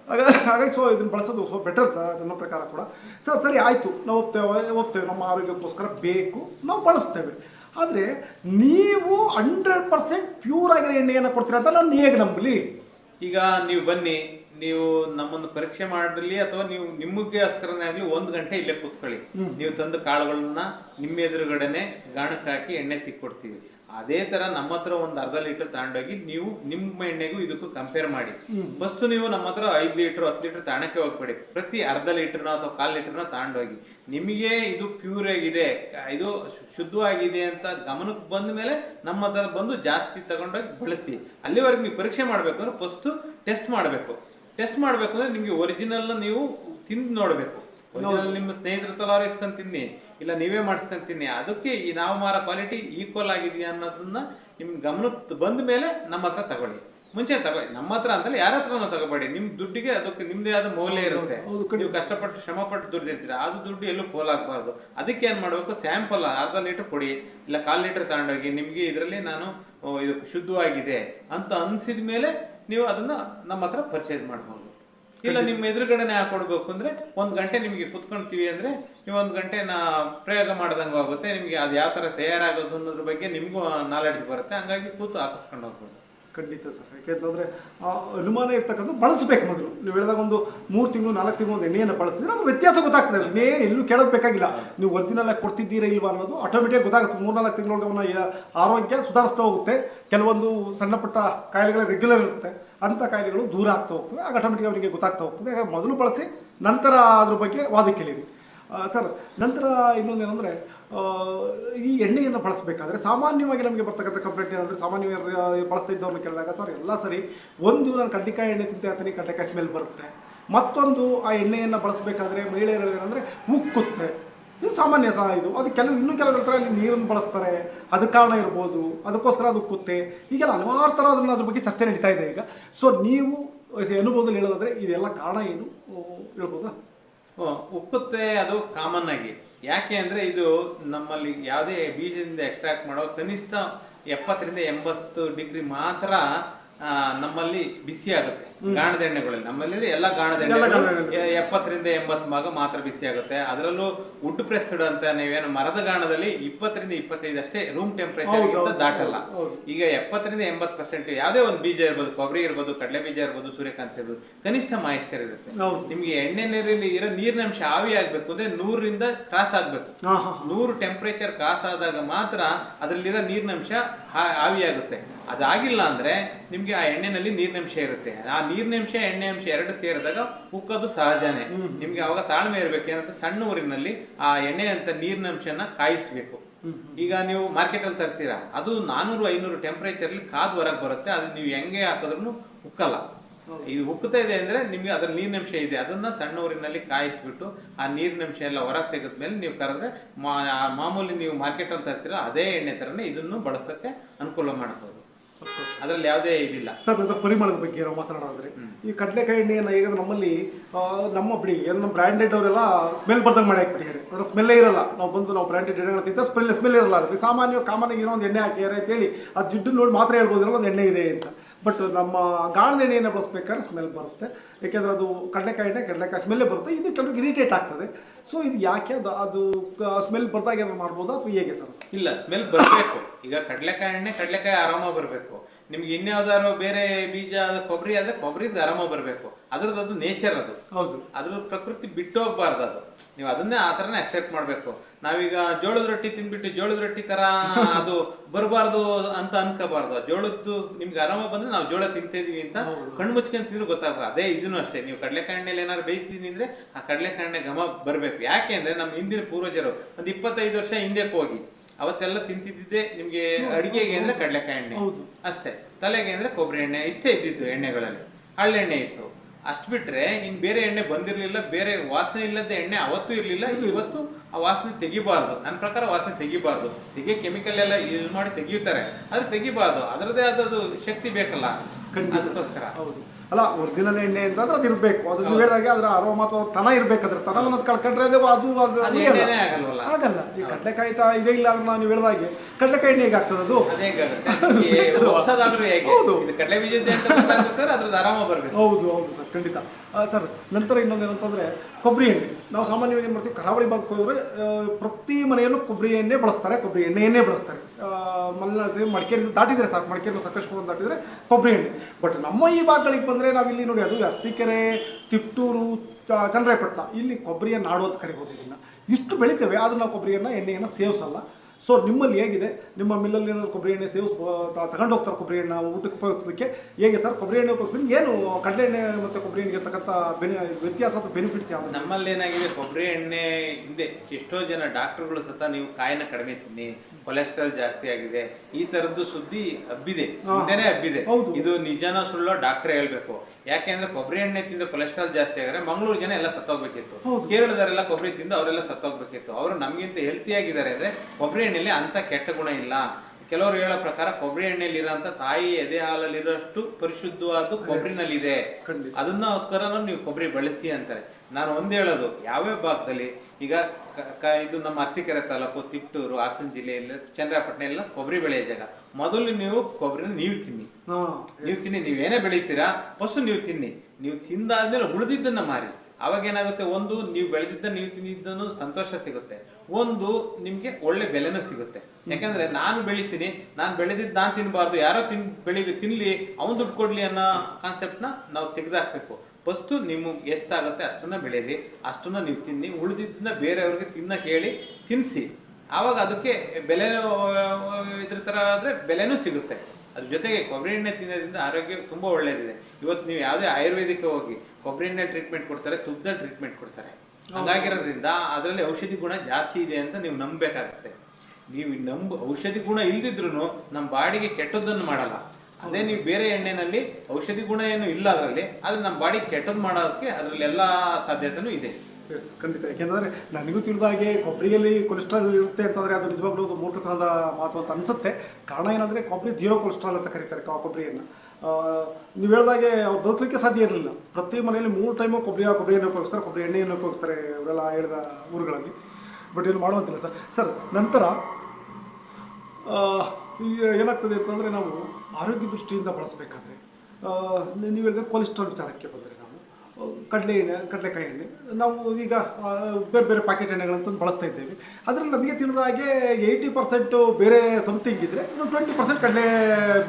[SPEAKER 2] ಹಾಗಾಗಿ ಸೊ ಇದನ್ನು ಬಳಸೋದು ಸೊ ಬೆಟರ್ ನನ್ನ ಪ್ರಕಾರ ಕೂಡ. ಸರ್, ಸರಿ, ಆಯಿತು. ನಾವು ಒಪ್ತೇವೆ ಒಪ್ತೇವೆ. ನಮ್ಮ ಆರೋಗ್ಯಕ್ಕೋಸ್ಕರ ಬೇಕು. ನಾವು ಬಳಸ್ತೇವೆ. ಆದರೆ ನೀವು ಹಂಡ್ರೆಡ್ ಪರ್ಸೆಂಟ್ ಪ್ಯೂರ್ ಆಗಿರೋ ಎಣ್ಣೆಯನ್ನು ಕೊಡ್ತೀರಾ ಅಂತ ನಾನು ಹೇಗೆ ನಂಬಲಿ?
[SPEAKER 1] ಈಗ ನೀವು ಬನ್ನಿ. ನೀವು ನಮ್ಮನ್ನು ಪರೀಕ್ಷೆ ಮಾಡಲಿ ಅಥವಾ ನೀವು ನಿಮಗೋಸ್ಕರನೇ ಆಗಲಿ ಒಂದು ಗಂಟೆ ಇಲ್ಲೇ ಕೂತ್ಕೊಳ್ಳಿ. ನೀವು ತಂದ ಕಾಳುಗಳನ್ನ ನಿಮ್ಮ ಎದುರುಗಡೆನೆ ಗಾಣಕ್ಕೆ ಹಾಕಿ ಎಣ್ಣೆ ತಿಕ್ಕೊಡ್ತೀವಿ. ಅದೇ ತರ ನಮ್ಮ ಹತ್ರ ಒಂದು ಅರ್ಧ ಲೀಟರ್ ತಗೊಂಡೋಗಿ ನೀವು ನಿಮ್ಮ ಎಣ್ಣೆಗೂ ಇದಕ್ಕೂ ಕಂಪೇರ್ ಮಾಡಿ. ಫಸ್ಟ್ ನೀವು ನಮ್ಮ ಹತ್ರ ಐದು ಲೀಟರ್ ಹತ್ತು ಲೀಟರ್ ತಾಣಕ್ಕೆ ಹೋಗ್ಬೇಡಿ. ಪ್ರತಿ ಅರ್ಧ ಲೀಟರ್ನ ಅಥವಾ ಕಾಲು ಲೀಟರ್ನ ತಗೊಂಡೋಗಿ. ನಿಮಗೆ ಇದು ಪ್ಯೂರ್ ಆಗಿದೆ ಇದು ಶುದ್ಧವಾಗಿದೆ ಅಂತ ಗಮನಕ್ಕೆ ಬಂದ ಮೇಲೆ ನಮ್ಮ ಹತ್ರ ಬಂದು ಜಾಸ್ತಿ ತಗೊಂಡೋಗಿ ಬಳಸಿ. ಅಲ್ಲಿವರೆಗೆ ನೀವು ಪರೀಕ್ಷೆ ಮಾಡಬೇಕು ಅಂದ್ರೆ ಫಸ್ಟ್ ಟೆಸ್ಟ್ ಮಾಡಬೇಕು. ಟೆಸ್ಟ್ ಮಾಡಬೇಕು ಅಂದರೆ ನಿಮಗೆ ಒರಿಜಿನಲ್ ನೀವು ತಿಂದು ನೋಡಬೇಕು. ನಿಮ್ಮ ಸ್ನೇಹಿತರ ತಲಾರು ಇಸ್ಕೊಂಡ್ ತಿನ್ನಿ ಇಲ್ಲ ನೀವೇ ಮಾಡಿಸ್ಕೊಂಡು ತಿನ್ನಿ ಅದಕ್ಕೆ ಈ ನಾವು ಮಾರೋ ಕ್ವಾಲಿಟಿ ಈಕ್ವಲ್ ಆಗಿದೆಯಾ ಅನ್ನೋದನ್ನ ನಿಮ್ಮ ಗಮನಕ್ಕೆ ಬಂದ ಮೇಲೆ ನಮ್ಮ ಹತ್ರ ತಗೊಳ್ಳಿ. ಮುಂಚೆ ತಗೊಳ್ಳಿ ನಮ್ಮ ಹತ್ರ ಅಂದ್ರೆ ಯಾರ ಹತ್ರನೂ ತಗೋಬೇಡಿ. ನಿಮ್ ದುಡ್ಡಿಗೆ ಅದಕ್ಕೆ ನಿಮ್ದೇ ಆದ ಮೌಲ್ಯ ಇರುತ್ತೆ. ನೀವು ಕಷ್ಟಪಟ್ಟು ಶ್ರಮ ಪಟ್ಟು ದುಡ್ದಿರ್ತೀರ ಅದು ದುಡ್ಡು ಎಲ್ಲೂ ಪೋಲಾಗಬಾರ್ದು ಅದಕ್ಕೆ ಏನ್ ಮಾಡ್ಬೇಕು ಸ್ಯಾಂಪಲ್ ಅರ್ಧ ಲೀಟರ್ ಕೊಡಿ ಇಲ್ಲ ಕಾಲು ಲೀಟರ್ ತಗೊಂಡೋಗಿ ನಿಮ್ಗೆ ಇದರಲ್ಲಿ ನಾನು ಇದು ಶುದ್ಧವಾಗಿದೆ ಅಂತ ಅನ್ಸಿದ ಮೇಲೆ ನೀವು ಅದನ್ನ ನಮ್ಮ ಹತ್ರ ಪರ್ಚೇಸ್ ಮಾಡ್ಬೋದು. ಇಲ್ಲ ನಿಮ್ಮ ಎದುರುಗಡೆನೆ ಹಾಕೊಡ್ಬೇಕು ಅಂದ್ರೆ ಒಂದ್ ಗಂಟೆ ನಿಮಗೆ ಕುತ್ಕೊಳ್ತೀವಿ ಅಂದ್ರೆ ನೀವು ಒಂದ್ ಗಂಟೆ ನಾ ಪ್ರಯೋಗ ಮಾಡ್ದಂಗೆ ಆಗುತ್ತೆ ನಿಮ್ಗೆ ಅದು ಯಾವ ತರ ತಯಾರಾಗೋದು ಅನ್ನೋದ್ರ ಬಗ್ಗೆ ನಿಮ್ಗೂ ನಾಲೆಡ್ಜ್ ಬರುತ್ತೆ ಹಂಗಾಗಿ ಕೂತು ಹಾಕಿಸ್ಕೊಂಡು ಹೋಗ್ಬೋದು.
[SPEAKER 2] ಖಂಡಿತ ಸರ್. ಯಾಕೆಂತಂದರೆ ಅನುಮಾನ ಇರ್ತಕ್ಕಂಥ ಬಳಸಬೇಕು ಮೊದಲು. ನೀವು ಹೇಳಿದಾಗ ಒಂದು ಮೂರು ತಿಂಗಳು, ನಾಲ್ಕು ತಿಂಗಳು ಒಂದು ಎಣ್ಣೆಯನ್ನು ಬಳಸಿದ್ರೆ ಅದು ವ್ಯತ್ಯಾಸ ಗೊತ್ತಾಗ್ತದೆ. ಇನ್ನೇನು ಎಲ್ಲೂ ಕೇಳೋದು ಬೇಕಾಗಿಲ್ಲ. ನೀವು ಒರಿಜಿನಲ್ ಕೊಡ್ತಿದ್ದೀರಾ ಇಲ್ವಾ ಅನ್ನೋದು ಆಟೋಮೆಟಿಕ್ ಗೊತ್ತಾಗುತ್ತೆ. ಮೂರು, ನಾಲ್ಕು ತಿಂಗಳೊಳಗೆ ಅವನ ಆರೋಗ್ಯ ಸುಧಾರಿಸ್ತಾ ಹೋಗುತ್ತೆ. ಕೆಲವೊಂದು ಸಣ್ಣ ಪುಟ್ಟ ಕಾಯಿಲೆಗಳು ರೆಗ್ಯುಲರ್ ಇರುತ್ತೆ. ಅಂಥ ಕಾಯಿಲೆಗಳು ದೂರ ಆಗ್ತಾ ಹೋಗ್ತವೆ. ಆಗ ಆಟೋಮೆಟಿಕ್ ಅವನಿಗೆ ಗೊತ್ತಾಗ್ತಾ ಹೋಗ್ತದೆ. ಮೊದಲು ಬಳಸಿ, ನಂತರ ಅದ್ರ ಬಗ್ಗೆ ವಾದ ಕೇಳಿರಿ. ಸರ್, ನಂತರ ಇನ್ನೊಂದೇನೆಂದರೆ ಈ ಎಣ್ಣೆಯನ್ನು ಬಳಸಬೇಕಾದ್ರೆ ಸಾಮಾನ್ಯವಾಗಿ ನಮಗೆ ಬರ್ತಕ್ಕಂಥ ಕಂಪ್ಲೇಂಟ್ ಏನಂದರೆ ಸಾಮಾನ್ಯವಾಗಿ ಬಳಸ್ತಾ ಇದ್ದವ್ರನ್ನ ಕೇಳಿದಾಗ, ಸರ್, ಎಲ್ಲ ಸರಿ. ಒಂದು ನಾನು ಕಡ್ಲೆಕಾಯಿ ಎಣ್ಣೆ ತಿಂತಾ ಇರ್ತೀನಿ, ಕಡ್ಲೆಕಾಯಿ ಸ್ಮೆಲ್ ಬರುತ್ತೆ. ಮತ್ತೊಂದು ಆ ಎಣ್ಣೆಯನ್ನು ಬಳಸಬೇಕಾದ್ರೆ ಮಹಿಳೆಯರು ಏನಂದರೆ ಉಕ್ಕುತ್ತೆ. ಇದು ಸಾಮಾನ್ಯ ಸಹ ಇದು. ಅದು ಕೆಲವು ಇನ್ನೂ ಕೆಲವು ಹೇಳ್ತಾರೆ ಅಲ್ಲಿ ನೀರನ್ನು ಬಳಸ್ತಾರೆ. ಅದಕ್ಕೆ ಕಾರಣ ಇರ್ಬೋದು. ಅದಕ್ಕೋಸ್ಕರ ಅದು ಉಕ್ಕುತ್ತೆ. ಈಗೆಲ್ಲ ಹಲವಾರು ಥರ ಅದನ್ನು ಅದ್ರ ಬಗ್ಗೆ ಚರ್ಚೆ ನಡೀತಾ ಇದೆ ಈಗ. ಸೊ ನೀವು ಅನುಭವದಲ್ಲಿ ಹೇಳೋದಾದರೆ ಇದೆಲ್ಲ ಕಾರಣ ಏನು? ಹೇಳ್ಬೋದಾ?
[SPEAKER 1] ಉಕ್ಕುತ್ತೆ ಅದು ಕಾಮನ್ ಆಗಿ. ಯಾಕೆ ಅಂದರೆ ಇದು ನಮ್ಮಲ್ಲಿ ಯಾವುದೇ ಬೀಜದಿಂದ ಎಕ್ಸ್ಟ್ರಾಕ್ಟ್ ಮಾಡೋ ಕನಿಷ್ಠ ಎಪ್ಪತ್ತರಿಂದ ಎಂಬತ್ತು ಡಿಗ್ರಿ ಮಾತ್ರ ನಮ್ಮಲ್ಲಿ ಬಿಸಿ ಆಗುತ್ತೆ. ಗಾಣದ ಎಣ್ಣೆಗಳಲ್ಲಿ ನಮ್ಮಲ್ಲಿ ಎಲ್ಲ ಗಾಣದ ಎಣ್ಣೆ ಎಪ್ಪತ್ತರಿಂದ ಎಂಬತ್ ಭಾಗ ಮಾತ್ರ ಬಿಸಿ ಆಗುತ್ತೆ. ಅದರಲ್ಲೂ ವುಡ್ ಪ್ರೆಸ್ಡ್ ಅಂತ ನೀವೇನು ಮರದ ಗಾಣದಲ್ಲಿ ಇಪ್ಪತ್ತರಿಂದ ಇಪ್ಪತ್ತೈದು ಅಷ್ಟೇ ರೂಮ್ ಟೆಂಪರೇಚರ್ ದಾಟಲ್ಲ. ಈಗ ಎಪ್ಪತ್ತರಿಂದ ಎಂಬತ್ ಪರ್ಸೆಂಟ್ ಯಾವುದೇ ಒಂದು ಬೀಜ ಇರ್ಬೋದು ಕೊಬ್ಬರಿ ಇರ್ಬೋದು ಕಡಲೆ ಬೀಜ ಇರ್ಬೋದು ಸೂರ್ಯಕಾಂತಿ ಇರ್ಬೋದು ಕನಿಷ್ಠ ಮಾಯಿಶ್ಚರ್ ಇರುತ್ತೆ. ನಿಮ್ಗೆ ಎಣ್ಣೆ ನೀರಲ್ಲಿ ಇರೋ ನೀರಿನ ಅಂಶ ಆವಿ ಆಗ್ಬೇಕು ಅಂದ್ರೆ ನೂರರಿಂದ ಕ್ರಾಸ್ ಆಗ್ಬೇಕು. ನೂರು ಟೆಂಪರೇಚರ್ ಕ್ರಾಸ್ ಆದಾಗ ಮಾತ್ರ ಅದರಲ್ಲಿರೋ ನೀರಿನ ಅಂಶ ಆವಿಯಾಗುತ್ತೆ. ಅದಾಗಿಲ್ಲ ಅಂದ್ರೆ ನಿಮಗೆ ಆ ಎಣ್ಣೆನಲ್ಲಿ ನೀರಿನ ಅಂಶ ಇರುತ್ತೆ. ಆ ನೀರಿನ ಅಂಶ ಎಣ್ಣೆ ಅಂಶ ಎರಡು ಸೇರಿದಾಗ ಉಕ್ಕೋದು ಸಹಜನೇ. ನಿಮಗೆ ಅವಾಗ ತಾಳ್ಮೆ ಇರಬೇಕು. ಏನಂತ ಸಣ್ಣ ಊರಿನಲ್ಲಿ ಆ ಎಣ್ಣೆ ಅಂತ ನೀರಿನ ಅಂಶನ ಕಾಯಿಸ್ಬೇಕು ಈಗ ನೀವು ಮಾರ್ಕೆಟ್ ಅಲ್ಲಿ ತರ್ತೀರಾ ಅದು ನಾನೂರು ಐನೂರು ಟೆಂಪರೇಚರ್ ಅಲ್ಲಿ ಕಾದ್ ಹೊರಗೆ ಬರುತ್ತೆ. ಅದು ನೀವು ಹೆಂಗೆ ಹಾಕಿದ್ರು ಉಕ್ಕಲ್ಲ. ಇದು ಉಕ್ಕುತ್ತಾ ಇದೆ ಅಂದ್ರೆ ನಿಮ್ಗೆ ಅದ್ರ ನೀರಿನಂಶ ಇದೆ. ಅದನ್ನ ಸಣ್ಣ ಊರಿನಲ್ಲಿ ಕಾಯಿಸ್ಬಿಟ್ಟು ಆ ನೀರಿನಂಶ ಎಲ್ಲ ಹೊರಗೆ ತೆಗೆದ ಮೇಲೆ ನೀವು ಕರೆದ್ರೆ ಮಾಮೂಲಿ ನೀವು ಮಾರ್ಕೆಟ್ ಅಂತ ತರ್ತೀರಾ ಅದೇ ಎಣ್ಣೆ ತರನೇ ಇದನ್ನು ಬಳಸಕ್ಕೆ ಅನುಕೂಲ ಮಾಡಬಹುದು ಅದ್ರಲ್ಲಿ ಯಾವುದೇ ಇದಿಲ್ಲ.
[SPEAKER 2] ಸರ್ ಇದರ ಪರಿಮಳದ ಬಗ್ಗೆ ನಾವು ಮಾತನಾಡೋದ್ರೆ ಈ ಕಡಲೆಕಾಯಿ ಎಣ್ಣೆಯನ್ನು ಈಗ ನಮ್ಮಲ್ಲಿ ನಮ್ಮ ಬಿಡಿ ಏನೋ ನಮ್ಮ ಬ್ರ್ಯಾಂಡೆಡ್ ಅವರೆಲ್ಲ ಸ್ಮೆಲ್ ಬರ್ದಂಗೆ ಮಾಡಿ ಹಾಕ್ಬಿಟ್ಟಿದ್ದಾರೆ ಅದರ ಸ್ಮೆಲ್ಲೇ ಇರಲ್ಲ. ನಾವು ಬಂದು ನಾವು ಬ್ರ್ಯಾಂಡೆಡ್ ಎಣ್ಣೆ ತಿಂತ ಸ್ಮೆಲ್ ಸ್ಮೆಲ್ ಇರಲ್ಲ. ಅದಕ್ಕೆ ಸಾಮಾನ್ಯ ಕಾಮನ್ ಏನೋ ಒಂದು ಎಣ್ಣೆ ಹಾಕಿದ್ದಾರೆ ಅಂತ ಹೇಳಿ ಆ ಜಿಡ್ಡು ನೋಡಿ ಮಾತ್ರ ಹೇಳ್ಬೋದು ಒಂದು ಎಣ್ಣೆ ಇದೆ ಅಂತ. ಬಟ್ ನಮ್ಮ ಗಾಣದ ಎಣ್ಣೆಯನ್ನು ಬಳಸ್ಬೇಕಾದ್ರೆ ಸ್ಮೆಲ್ ಬರುತ್ತೆ. ಯಾಕೆಂದ್ರೆ ಅದು ಕಡಲೆಕಾಯಿ ಎಣ್ಣೆ ಕಡಲೆಕಾಯಿ ಸ್ಮೆಲ್ಲೇ ಬರುತ್ತೆ. ಇದು ಕೆಲವ್ರಿಗೆ ಇರಿಟೇಟ್ ಆಗ್ತದೆ. ಸೊ ಇದು ಯಾಕೆ ಅದು ಅದು ಸ್ಮೆಲ್ ಬರ್ದಾಗ ಮಾಡ್ಬೋದಾ ಅಥವಾ ಹೇಗೆ ಸರ್?
[SPEAKER 1] ಇಲ್ಲ ಸ್ಮೆಲ್ ಬರಬೇಕು. ಈಗ ಕಡಲೆಕಾಯಿ ಎಣ್ಣೆ ಕಡಲೆಕಾಯಿ ಆರಾಮಾಗಿ ಬರಬೇಕು. ನಿಮ್ಗೆ ಇನ್ಯಾವ್ದಾದ್ರು ಬೇರೆ ಬೀಜ ಕೊಬ್ಬರಿ ಆದ್ರೆ ಕೊಬ್ಬರಿ ಆರಾಮ ಬರಬೇಕು. ಅದ್ರದ್ದು ಅದು ನೇಚರ್ ಅದು.
[SPEAKER 2] ಹೌದು.
[SPEAKER 1] ಅದ್ರ ಪ್ರಕೃತಿ ಬಿಟ್ಟು ಹೋಗ್ಬಾರ್ದು ಅದು. ನೀವು ಅದನ್ನೇ ಆ ಥರನೇ ಅಕ್ಸೆಪ್ಟ್ ಮಾಡಬೇಕು. ನಾವೀಗ ಜೋಳದ ರೊಟ್ಟಿ ತಿನ್ಬಿಟ್ಟು ಜೋಳದ ರೊಟ್ಟಿ ತರ ಅದು ಬರಬಾರ್ದು ಅಂತ ಅನ್ಕೋಬಾರ್ದು. ಜೋಳದ್ದು ನಿಮ್ಗೆ ಆರಾಮ ಬಂದ್ರೆ ನಾವು ಜೋಳ ತಿಂತಿದೀವಿ ಅಂತ ಕಣ್ಣು ಮುಚ್ಕೊಂಡು ತಿಂದ್ರೆ ಗೊತ್ತಾಗ ಅದೇ ಇದನ್ನು ಅಷ್ಟೇ. ನೀವು ಕಡಲೆಕಾಯಿ ಎಣ್ಣೆಲಿ ಏನಾದ್ರು ಬೇಯಿಸಿದೀನಿ ಅಂದ್ರೆ ಆ ಕಡಲೆಕಾಯಿ ಎಣ್ಣೆ ಘಮ ಬರಬೇಕು. ಯಾಕೆ ಅಂದ್ರೆ ನಮ್ಮ ಹಿಂದಿನ ಪೂರ್ವಜರು ಒಂದು ಇಪ್ಪತ್ತೈದು ವರ್ಷ ಹಿಂದೆ ಹೋಗಿ. ಅವತ್ತೆಲ್ಲ ತಿಂತಿದ್ದೆ ನಿಮ್ಗೆ ಅಡಿಗೆಗೆ ಅಂದ್ರೆ ಕಡಲೆಕಾಯಿ ಎಣ್ಣೆ.
[SPEAKER 2] ಹೌದು.
[SPEAKER 1] ಅಷ್ಟೇ. ತಲೆಗೆ ಅಂದ್ರೆ ಕೊಬ್ಬರಿ ಎಣ್ಣೆ. ಇಷ್ಟೇ ಇದ್ದಿದ್ದು ಎಣ್ಣೆಗಳಲ್ಲಿ. ಹಳ್ಳೆಣ್ಣೆ ಇತ್ತು. ಅಷ್ಟು ಬಿಟ್ರೆ ಇನ್ ಬೇರೆ ಎಣ್ಣೆ ಬಂದಿರ್ಲಿಲ್ಲ ಬೇರೆ ವಾಸನೆ ಇಲ್ಲದ ಎಣ್ಣೆ ಅವತ್ತು ಇರ್ಲಿಲ್ಲ ಇವತ್ತು ಆ ವಾಸನೆ ತೆಗಿಬಾರ್ದು. ನನ್ನ ಪ್ರಕಾರ ವಾಸನೆ ತೆಗಿಬಾರ್ದು. ತೆಗಿಯೋ ಕೆಮಿಕಲ್ ಎಲ್ಲ ಯೂಸ್ ಮಾಡಿ ತೆಗಿಯುತ್ತಾರೆ ಆದ್ರೆ ತೆಗಿಬಾರ್ದು. ಅದರದೇ ಆದದ್ದು ಶಕ್ತಿ ಬೇಕಲ್ಲ. ಅದಕ್ಕೋಸ್ಕರ.
[SPEAKER 2] ಹೌದು. ಅಲ್ಲ ಒರಿಜಿನಲ್ ಎಣ್ಣೆ ಅಂತಂದ್ರೆ ಅದು ಇರಬೇಕು. ಅದು ನೀವು ಹೇಳಿದಾಗೆ ಅದರ ಅರೋಮ ಅಥವಾ ತನ ಇರಬೇಕು ಅದ್ರ ತನ ಅನ್ನೋದು ಕಳ್ಕೊಂಡ್ರೆ ಅದು ಅದು ಅದು. ಆಗಲ್ಲ. ಈ ಕಡಲೆಕಾಯಿ ತ ಇದೇ ಇಲ್ಲ ಅದನ್ನ ನೀವು ಹೇಳಿದಾಗೆ. ಕಡಲೆಕಾಯಿ ಎಣ್ಣೆ ಹೇಗೆ ಆಗ್ತದೆ ಅದು? ಹೌದು.
[SPEAKER 1] ಕಡಲೆ ಬೀಜದ ಬರ್ಬೇಕು.
[SPEAKER 2] ಹೌದು ಹೌದು ಸರ್ ಖಂಡಿತ. ಸರ್, ನಂತರ ಇನ್ನೊಂದು ಏನಂತಂದರೆ ಕೊಬ್ಬರಿ ಎಣ್ಣೆ. ನಾವು ಸಾಮಾನ್ಯವಾಗಿ ಏನು ಮಾಡ್ತೀವಿ, ಕರಾವಳಿ ಭಾಗಕ್ಕೆ ಹೋದರೆ ಪ್ರತಿ ಮನೆಯಲ್ಲೂ ಕೊಬ್ಬರಿ ಎಣ್ಣೆ ಬಳಸ್ತಾರೆ, ಕೊಬ್ಬರಿ ಎಣ್ಣೆಯನ್ನೇ ಬಳಸ್ತಾರೆ. ಮಲೆನಾಡು ಮಡಿಕೇರಿ ದಾಟಿದರೆ ಸಾಕು ಮಡಿಕೇರಿ ಸಾಕಷ್ಟು ದಾಟಿದರೆ ಕೊಬ್ಬರಿ ಎಣ್ಣೆ. ಬಟ್ ನಮ್ಮ ಈ ಭಾಗಗಳಿಗೆ ಬಂದರೆ ನಾವಿಲ್ಲಿ ನೋಡಿ, ಅದು ಅರಸೀಕೆರೆ, ತಿಪ್ಟೂರು ಚಂದ್ರಾಯಪಟ್ಟಣ. ಇಲ್ಲಿ ಕೊಬ್ಬರಿಯ ನಾಡು ಅಂತ ಕರಿಬೋದು ಇದನ್ನು ಇಷ್ಟು ಬೆಳಿತೇವೆ, ಆದರೂ ನಾವು ಕೊಬ್ಬರಿಯನ್ನು ಎಣ್ಣೆಯನ್ನು ಸೇವಿಸಲ್ಲ. ಸೊ ನಿಮ್ಮಲ್ಲಿ ಹೇಗಿದೆ? ನಿಮ್ಮ ಮಿಲ್ಲಲ್ಲಿ ಏನಾದ್ರು ಕೊಬ್ಬರಿ ಎಣ್ಣೆ ಸೇವ್ ತಗೊಂಡು ಹೋಗ್ತಾರೆ ಕೊಬ್ಬರಿ ಎಣ್ಣೆ ಊಟಕ್ಕೆ ಉಪಯೋಗಿಸಲಿಕ್ಕೆ. ಹೇಗೆ ಸರ್? ಕೊಬ್ಬರಿ ಎಣ್ಣೆ ಉಪಯೋಗಿಸಿದ್ರೆ ಏನು ಕಡಲೆ ಎಣ್ಣೆ ಮತ್ತು ಕೊಬ್ಬರಿ ಎಣ್ಣೆಗೆ ಇರ್ತಕ್ಕಂಥ ಬೆನಿ ವ್ಯತ್ಯಾಸ ಅಥವಾ ಬೆನಿಫಿಟ್ಸ್ ಯಾವುದು?
[SPEAKER 1] ನಮ್ಮಲ್ಲಿ ಏನಾಗಿದೆ ಕೊಬ್ಬರಿ ಎಣ್ಣೆ ಹಿಂದೆ ಎಷ್ಟೋ ಜನ ಡಾಕ್ಟರ್ಗಳು ಸತ ನೀವು ಕಾಯಿನ ಕಡಿಮೆ ತಿನ್ನಿ ಕೊಲೆಸ್ಟ್ರಾಲ್ ಜಾಸ್ತಿ ಆಗಿದೆ ಈ ತರದ್ದು ಸುದ್ದಿ ಹಬ್ಬಿದೆ ಹಿಂದೆನೇ ಹಬ್ಬಿದೆ.
[SPEAKER 2] ಹೌದು.
[SPEAKER 1] ಇದು ನಿಜಾನ ಸುಳ್ಳೋ ಡಾಕ್ಟರ್ ಹೇಳ್ಬೇಕು. ಯಾಕೆಂದ್ರೆ ಕೊಬ್ಬರಿ ಎಣ್ಣೆ ತಿಂದ್ರೆ ಕೊಲೆಸ್ಟ್ರಾಲ್ ಜಾಸ್ತಿ ಆಗಿದ್ರೆ ಮಂಗಳೂರು ಜನ ಎಲ್ಲ ಸತ್ತೋಗ್ಬೇಕಿತ್ತು. ಕೇರಳದವರೆಲ್ಲ ಕೊಬ್ಬರಿ ತಿಂದು ಅವರೆಲ್ಲ ಸತ್ತೋಗ್ಬೇಕಿತ್ತು. ಅವರು ನಮಗಿಂತ ಹೆಲ್ತಿಯಾಗಿದ್ದಾರೆ ಆಗಿದ್ದಾರೆ ಅಂದ್ರೆ ಕೊಬ್ಬರಿ ಎಣ್ಣೆಲಿ ಅಂಥ ಕೆಟ್ಟ ಗುಣ ಇಲ್ಲ. ಕೆಲವರು ಹೇಳೋ ಪ್ರಕಾರ ಕೊಬ್ಬರಿ ಎಣ್ಣೆಯಲ್ಲಿ ಇರೋಂಥ ತಾಯಿ ಎದೆ ಹಾಲಲ್ಲಿರೋಷ್ಟು ಪರಿಶುದ್ಧವಾದ
[SPEAKER 2] ಕೊಬ್ಬರಿನಲ್ಲಿದೆ.
[SPEAKER 1] ಅದನ್ನ ನೀವು ಕೊಬ್ಬರಿ ಬಳಸಿ ಅಂತಾರೆ. ನಾನು ಒಂದು ಹೇಳೋದು ಯಾವ್ಯಾವ ಭಾಗದಲ್ಲಿ? ಈಗ ಇದು ನಮ್ಮ ಅರಸೀಕೆರೆ ತಾಲೂಕು ತಿಪ್ಟೂರು ಹಾಸನ ಜಿಲ್ಲೆಯಲ್ಲಿ ಚಂದ್ರಪಟ್ಟಣ ಎಲ್ಲ ಕೊಬ್ಬರಿ ಬೆಳೆಯೋ ಜಾಗ. ಮೊದಲು ನೀವು ಕೊಬ್ಬರಿನ ನೀವು ತಿನ್ನಿ. ನೀವು ತಿನ್ನಿ ನೀವೇನೇ ಬೆಳೀತೀರಾ? ಫಸ್ಟ್ ನೀವು ತಿನ್ನಿ. ನೀವು ತಿಂದಾದ್ಮೇಲೆ ಉಳಿದಿದ್ದನ್ನ ಮಾರಿ. ಅವಾಗ ಏನಾಗುತ್ತೆ ಒಂದು, ನೀವು ಬೆಳೆದಿದ್ದ ನೀವು ತಿಂದಿದ್ದನ್ನು ಸಂತೋಷ ಸಿಗುತ್ತೆ. ಒಂದು, ನಿಮಗೆ ಒಳ್ಳೆ ಬೆಲೆನೂ ಸಿಗುತ್ತೆ. ಯಾಕಂದ್ರೆ ನಾನು ಬೆಳಿತೀನಿ, ನಾನು ಬೆಳೆದಿದ್ದು ನಾನು ತಿನ್ನಬಾರ್ದು ಯಾರೋ ತಿನ್ ಬೆಳಿ ತಿನ್ಲಿ, ಅವ್ನು ದುಡ್ಡು ಕೊಡ್ಲಿ ಅನ್ನೋ ಕಾನ್ಸೆಪ್ಟ್ನ ನಾವು ತೆಗೆದಾಕ್ಬೇಕು. ಫಸ್ಟು ನಿಮಗೆ ಎಷ್ಟಾಗುತ್ತೆ ಅಷ್ಟನ್ನು ಬೆಳೀರಿ, ಅಷ್ಟನ್ನು ನೀವು ತಿನ್ನಿ, ಉಳಿದಿದ್ದನ್ನ ಬೇರೆಯವ್ರಿಗೆ ತಿನ್ನ ಹೇಳಿ ತಿನ್ನಿಸಿ ಆವಾಗ ಅದಕ್ಕೆ ಬೆಲೆ, ಇದ್ರ ಥರ ಆದರೆ ಬೆಲೆನೂ ಸಿಗುತ್ತೆ. ಅದ್ರ ಜೊತೆಗೆ ಕೊಬ್ಬರಿ ಎಣ್ಣೆ ತಿನ್ನೋದ್ರಿಂದ ಆರೋಗ್ಯ ತುಂಬ ಒಳ್ಳೇದಿದೆ. ಇವತ್ತು ನೀವು ಯಾವುದೇ ಆಯುರ್ವೇದಿಕ್ ಹೋಗಿ ಕೊಬ್ಬರಿ ಎಣ್ಣೆ ಟ್ರೀಟ್ಮೆಂಟ್ ಕೊಡ್ತಾರೆ ತುಪ್ಪದ ಟ್ರೀಟ್ಮೆಂಟ್ ಕೊಡ್ತಾರೆ. ಹಂಗಾಗಿರೋದ್ರಿಂದ ಅದರಲ್ಲಿ ಔಷಧಿ ಗುಣ ಜಾಸ್ತಿ ಇದೆ ಅಂತ ನೀವು ನಂಬಬೇಕಾಗತ್ತೆ. ನೀವು ನಂಬ ಔಷಧಿ ಗುಣ ಇಲ್ದಿದ್ರು ನಮ್ಮ ಬಾಡಿಗೆ ಕೆಟ್ಟದ್ದನ್ನು ಮಾಡಲ್ಲ. ಅದೇ ನೀವು ಬೇರೆ ಎಣ್ಣೆನಲ್ಲಿ ಔಷಧಿ ಗುಣ ಏನು ಇಲ್ಲ ಅದರಲ್ಲಿ ಆದರೆ ನಮ್ಮ ಬಾಡಿಗೆ ಕೆಟ್ಟದ್ದು ಮಾಡೋದಕ್ಕೆ ಅದರಲ್ಲಿ ಎಲ್ಲ ಸಾಧ್ಯತೆಯೂ ಇದೆ.
[SPEAKER 2] ಎಸ್ ಖಂಡಿತ. ಯಾಕೆಂದರೆ ನನಗೂ ತಿಳಿದ ಹಾಗೆ ಕೊಬ್ಬರಿಯಲ್ಲಿ ಕೊಲೆಸ್ಟ್ರಾಲ್ ಇರುತ್ತೆ ಅಂತಂದರೆ ಅದು ನಿಜವಾಗ್ಲೂ ಒಂದು ಮೂರ್ಖತನದ ಮಾತು ಅಂತ ಅನಿಸುತ್ತೆ. ಕಾರಣ ಏನಂದರೆ ಕೊಬ್ಬರಿ ಜೀರೋ ಕೊಲೆಸ್ಟ್ರಾಲ್ ಅಂತ ಕರೀತಾರೆ ಕೊಬ್ಬರಿಯನ್ನು. ನೀವು ಹೇಳ್ದಾಗೆ ಅವ್ರು ಬದುಕಲಿಕ್ಕೆ ಸಾಧ್ಯ ಇರಲಿಲ್ಲ. ಪ್ರತಿ ಮನೆಯಲ್ಲಿ ಮೂರು ಟೈಮು ಕೊಬ್ಬರಿ ಕೊಬ್ಬರಿಯನ್ನು ಉಪಯೋಗಿಸ್ತಾರೆ, ಕೊಬ್ಬರಿ ಎಣ್ಣೆಯನ್ನು ಉಪಯೋಗಿಸ್ತಾರೆ ಇವರೆಲ್ಲ ಹೇಳಿದ ಊರುಗಳಲ್ಲಿ. ಬಟ್ ಏನು ಮಾಡುವಂತಿಲ್ಲ ಸರ್. ಸರ್, ನಂತರ ಈಗ ಏನಾಗ್ತದೆ ಅಂತಂದರೆ ನಾವು ಆರೋಗ್ಯ ದೃಷ್ಟಿಯಿಂದ ಬಳಸಬೇಕಾದ್ರೆ ನೀವು ಹೇಳಿದ್ರೆ ಕೊಲೆಸ್ಟ್ರಾಲ್ ವಿಚಾರಕ್ಕೆ ಬಂದರೆ. ಕಡಲೆ ಎಣ್ಣೆ ಕಡಲೆಕಾಯಿ ಎಣ್ಣೆ ನಾವು ಈಗ ಬೇರೆ ಬೇರೆ ಪ್ಯಾಕೆಟ್ ಎಣ್ಣೆಗಳಂತ ಬಳಸ್ತಾ ಇದ್ದೇವೆ. ಅದರಲ್ಲಿ ನಮಗೆ ತಿಳಿದ ಹಾಗೆ ಏಯ್ಟಿ ಪರ್ಸೆಂಟು ಬೇರೆ ಸಮಥಿಂಗ್ ಇದ್ದರೆ ಇನ್ನು ಟ್ವೆಂಟಿ ಪರ್ಸೆಂಟ್ ಕಡಲೆ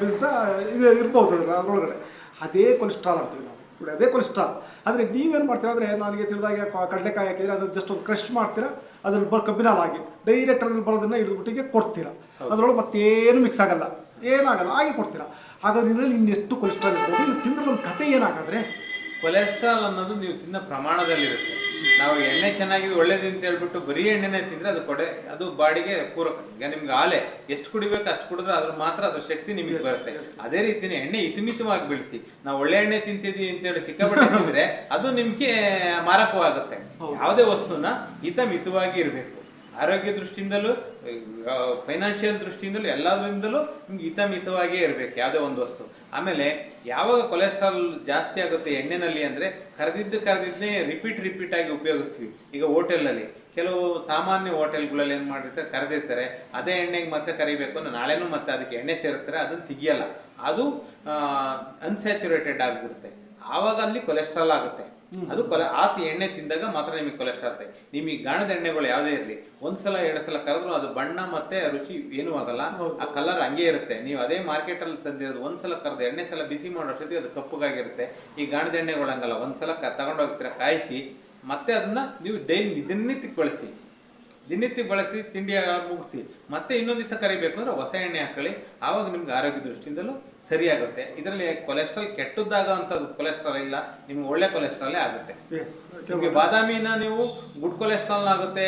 [SPEAKER 2] ಬೀಜದ ಇದು ಇರ್ಬೋದು ಅದರ ಅದರೊಳಗಡೆ. ಅದೇ ಕೊಲೆಸ್ಟ್ರಾಲ್ ಅಂತೀವಿ ನಾವು. ಅದೇ ಕೊಲೆಸ್ಟ್ರಾಲ್ ಆದರೆ ನೀವೇನು ಮಾಡ್ತೀರಾ? ಅಂದರೆ ನನಗೆ ತಿಳಿದಾಗೆ ಕಡಲೆಕಾಯಿ ಹಾಕಿದ್ರೆ ಅದನ್ನು ಜಸ್ಟ್ ಒಂದು ಕ್ರಶ್ ಮಾಡ್ತೀರಾ? ಅದ್ರಲ್ಲಿ ಬರೋ ಕಬ್ಬಿನಾಲ್ ಆಗಿ ಡೈರೆಕ್ಟ್ ಅದ್ರಲ್ಲಿ ಬರೋದನ್ನು ಹಿಡಿದ್ಬಿಟ್ಟಿಗೆ ಕೊಡ್ತೀರಾ? ಅದರೊಳಗೆ ಮತ್ತೇನು ಮಿಕ್ಸ್ ಆಗಲ್ಲ. ಏನಾಗಲ್ಲ ಹಾಗೆ ಕೊಡ್ತೀರಾ? ಹಾಗಾದ್ರೆ ಇದರಲ್ಲಿ ಇನ್ನೆಷ್ಟು ಕೊಲೆಸ್ಟ್ರಾಲ್ ಇರ್ಬೋದು? ಇದು ತಿಂದ್ರೆ ಒಂದು ಕತೆ ಏನಾಗಾದ್ರೆ
[SPEAKER 1] ಕೊಲೆಸ್ಟ್ರಾಲ್ ಅನ್ನೋದು ನೀವು ತಿನ್ನೋ ಪ್ರಮಾಣದಲ್ಲಿರುತ್ತೆ. ನಾವು ಎಣ್ಣೆ ಚೆನ್ನಾಗಿದೆ ಒಳ್ಳೇದು ಅಂತ ಹೇಳ್ಬಿಟ್ಟು ಬರೀ ಎಣ್ಣೆನೇ ತಿಂದ್ರೆ ಅದು ಕೊಡೆ ಅದು ಬಾಡಿಗೆ ಪೂರಕ. ಈಗ ನಿಮ್ಗೆ ಆಲೆ ಎಷ್ಟು ಕುಡಿಬೇಕು ಅಷ್ಟು ಕುಡಿದ್ರೆ ಅದ್ರ ಮಾತ್ರ ಅದ್ರ ಶಕ್ತಿ ನಿಮಗೆ ಬರುತ್ತೆ. ಅದೇ ರೀತಿನೇ ಎಣ್ಣೆ ಇತಿಮಿತವಾಗಿ ಬೆಳೆಸಿ ನಾವು ಒಳ್ಳೆ ಎಣ್ಣೆ ತಿಂತಿದ್ವಿ ಅಂತೇಳಿ ಸಿಕ್ಕಾಪಟ್ಟೆ ತಿಂದ್ರೆ ಅದು ನಿಮಗೆ ಮಾರಕವಾಗುತ್ತೆ. ಯಾವುದೇ ವಸ್ತುನ ಹಿತಮಿತವಾಗಿ ಇರಬೇಕು. ಆರೋಗ್ಯ ದೃಷ್ಟಿಯಿಂದಲೂ ಫೈನಾನ್ಷಿಯಲ್ ದೃಷ್ಟಿಯಿಂದಲೂ ಎಲ್ಲದರಿಂದಲೂ ನಿಮ್ಗೆ ಹಿತಮಿತವಾಗಿಯೇ ಇರಬೇಕು, ಯಾವುದೇ ಒಂದು ವಸ್ತು. ಆಮೇಲೆ ಯಾವಾಗ ಕೊಲೆಸ್ಟ್ರಾಲ್ ಜಾಸ್ತಿ ಆಗುತ್ತೆ ಎಣ್ಣೆನಲ್ಲಿ ಅಂದರೆ ಕರೆದಿದ್ದು ಕರೆದಿದ್ದನ್ನೇ ರಿಪೀಟ್ ರಿಪೀಟ್ ಆಗಿ ಉಪಯೋಗಿಸ್ತೀವಿ. ಈಗ ಹೋಟೆಲ್ನಲ್ಲಿ ಕೆಲವು ಸಾಮಾನ್ಯ ಹೋಟೆಲ್ಗಳಲ್ಲಿ ಏನು ಮಾಡಿರ್ತಾರೆ, ಕರೆದಿರ್ತಾರೆ, ಅದೇ ಎಣ್ಣೆಗೆ ಮತ್ತೆ ಕರಿಬೇಕು ಅಂದ್ರೆ ನಾಳೆನೂ ಮತ್ತೆ ಅದಕ್ಕೆ ಎಣ್ಣೆ ಸೇರಿಸ್ತಾರೆ, ಅದನ್ನು ತೆಗಿಯಲ್ಲ. ಅದು ಅನ್ಸ್ಯಾಚುರೇಟೆಡ್ ಆಗಿಬಿಡುತ್ತೆ. ಆವಾಗ ಅಲ್ಲಿ ಕೊಲೆಸ್ಟ್ರಾಲ್ ಆಗುತ್ತೆ. ಅದು ಕೊಲೆ ಆತಿ ಎಣ್ಣೆ ತಿಂದಾಗ ಮಾತ್ರ ನಿಮಗೆ ಕೊಲೆಸ್ಟ್ರಾಲ್ ಆಗುತ್ತೆ ನಿಮಗೆ ಗಾಣದ ಎಣ್ಣೆಗಳು ಯಾವುದೇ ಇರಲಿ ಒಂದ್ಸಲ ಎರಡು ಸಲ ಕರೆದ್ರು ಅದು ಬಣ್ಣ ಮತ್ತೆ ರುಚಿ ಏನೂ ಆಗಲ್ಲ. ಆ ಕಲರ್ ಹಂಗೆ ಇರುತ್ತೆ. ನೀವು ಅದೇ ಮಾರ್ಕೆಟ್ ಅಲ್ಲಿ ತಂದಿರೋದು ಒಂದ್ಸಲ ಕರೆದು ಎಣ್ಣೆ ಸಲ ಬಿಸಿ ಮಾಡೋ ಅಷ್ಟೊತ್ತಿಗೆ ಅದು ಕಪ್ಪಗಾಗಿರುತ್ತೆ. ಈ ಗಾಣದ ಎಣ್ಣೆಗಳು ಹಂಗಲ್ಲ. ಒಂದ್ಸಲ ಕ ತಗೊಂಡೋಗ್ತೀರ ಕಾಯಿಸಿ ಮತ್ತೆ ಅದನ್ನ ನೀವು ಡೈಲಿ ದಿನನಿತ್ಯಕ್ಕೆ ಬಳಸಿ. ದಿನನಿತ್ಯ ಬಳಸಿ ತಿಂಡಿ ಮುಗಿಸಿ. ಮತ್ತೆ ಇನ್ನೊಂದು ದಿವಸ ಕರಿಬೇಕು ಅಂದ್ರೆ ಹೊಸ ಎಣ್ಣೆ ಹಾಕೊಳ್ಳಿ. ಆವಾಗ ನಿಮ್ಗೆ ಆರೋಗ್ಯ ದೃಷ್ಟಿಯಿಂದಲೂ ಸರಿಯಾಗುತ್ತೆ. ಇದರಲ್ಲಿ ಕೊಲೆಸ್ಟ್ರಾಲ್ ಕೆಟ್ಟದ್ದಾಗ ಅಂತದ್ದು ಕೊಲೆಸ್ಟ್ರಾಲ್ ಇಲ್ಲ ನಿಮ್ಗೆ ಒಳ್ಳೆ ಕೊಲೆಸ್ಟ್ರಾಲೇ ಆಗುತ್ತೆ. ನಿಮ್ಗೆ ಬಾದಾಮಿನ ನೀವು ಗುಡ್ ಕೊಲೆಸ್ಟ್ರಾಲ್ ಆಗುತ್ತೆ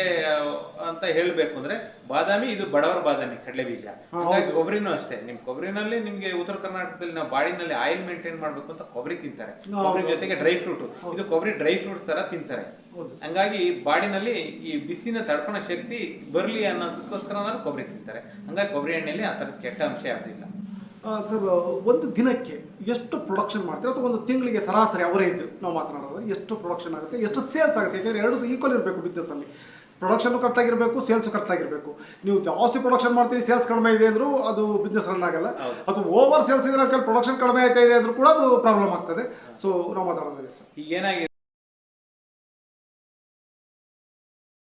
[SPEAKER 1] ಅಂತ ಹೇಳಬೇಕು ಅಂದ್ರೆ ಬಾದಾಮಿ ಇದು ಬಡವರ ಬಾದಾಮಿ ಕಡಲೆ ಬೀಜ. ಹಾಗಾಗಿ ಕೊಬ್ಬರಿನೂ ಅಷ್ಟೇ. ನಿಮ್ ಕೊಬ್ಬರಿನಲ್ಲಿ ನಿಮ್ಗೆ ಉತ್ತರ ಕರ್ನಾಟಕದಲ್ಲಿ ನಾವು ಬಾಡಿನಲ್ಲಿ ಆಯಿಲ್ ಮೇಂಟೈನ್ ಮಾಡ್ಬೇಕು ಅಂತ ಕೊಬ್ಬರಿ ತಿಂತಾರೆ. ಕೊಬ್ಬರಿ ಜೊತೆಗೆ ಡ್ರೈ ಫ್ರೂಟ್ ಇದು ಕೊಬ್ಬರಿ ಡ್ರೈ ಫ್ರೂಟ್ ತರ ತಿಂತಾರೆ. ಹಂಗಾಗಿ ಬಾಡಿನಲ್ಲಿ ಈ ಬಿಸಿನ ತಡ್ಕೊಳೋ ಶಕ್ತಿ ಬರಲಿ ಅನ್ನೋದಕ್ಕೋಸ್ಕರ ನಾನು ಕೊಬ್ಬರಿ ತಿಂತಾರೆ. ಹಂಗಾಗಿ ಕೊಬ್ಬರಿ ಎಣ್ಣೆಯಲ್ಲಿ ಆ ಥರದ ಕೆಟ್ಟ ಅಂಶ ಯಾವುದಿಲ್ಲ
[SPEAKER 2] ಸರ್ ಒಂದು ದಿನಕ್ಕೆ ಎಷ್ಟು ಪ್ರೊಡಕ್ಷನ್ ಮಾಡ್ತೀರಾ? ಅಥವಾ ಒಂದು ತಿಂಗಳಿಗೆ ಸರಾಸರಿ ಅವರೇಜ್ ನಾವು ಮಾತನಾಡೋದು. ಎಷ್ಟು ಪ್ರೊಡಕ್ಷನ್ ಆಗುತ್ತೆ? ಎಷ್ಟು ಸೇಲ್ಸ್ ಆಗುತ್ತೆ? ಯಾಕೆಂದರೆ ಎರಡು ಈಕ್ವಲ್ ಇರಬೇಕು ಬಿಸ್ನೆಸ್ಸಲ್ಲಿ ಪ್ರೊಡಕ್ಷನ್ ಕರೆಕ್ಟಾಗಿರಬೇಕು ಸೇಲ್ಸು ಕರೆಕ್ಟಾಗಿರಬೇಕು ನೀವು ಜಾಸ್ತಿ ಪ್ರೊಡಕ್ಷನ್ ಮಾಡ್ತೀರಿ ಸೇಲ್ಸ್ ಕಡಿಮೆ ಇದೆ ಅಂದರೂ ಅದು ಬಿಸ್ನೆಸ್ ರನ್ ಆಗಲ್ಲ. ಅಥವಾ ಓವರ್ ಸೇಲ್ಸ್ ಇದ್ರೆ ಪ್ರೊಡಕ್ಷನ್ ಕಡಿಮೆ ಆಯ್ತಾ ಇದೆ ಅಂದರೂ ಕೂಡ ಅದು ಪ್ರಾಬ್ಲಮ್ ಆಗ್ತದೆ. ಸೊ ನಾವು ಮಾತಾಡೋದಿದೆ ಸರ್
[SPEAKER 1] ಈಗ ಏನಾಗಿದೆ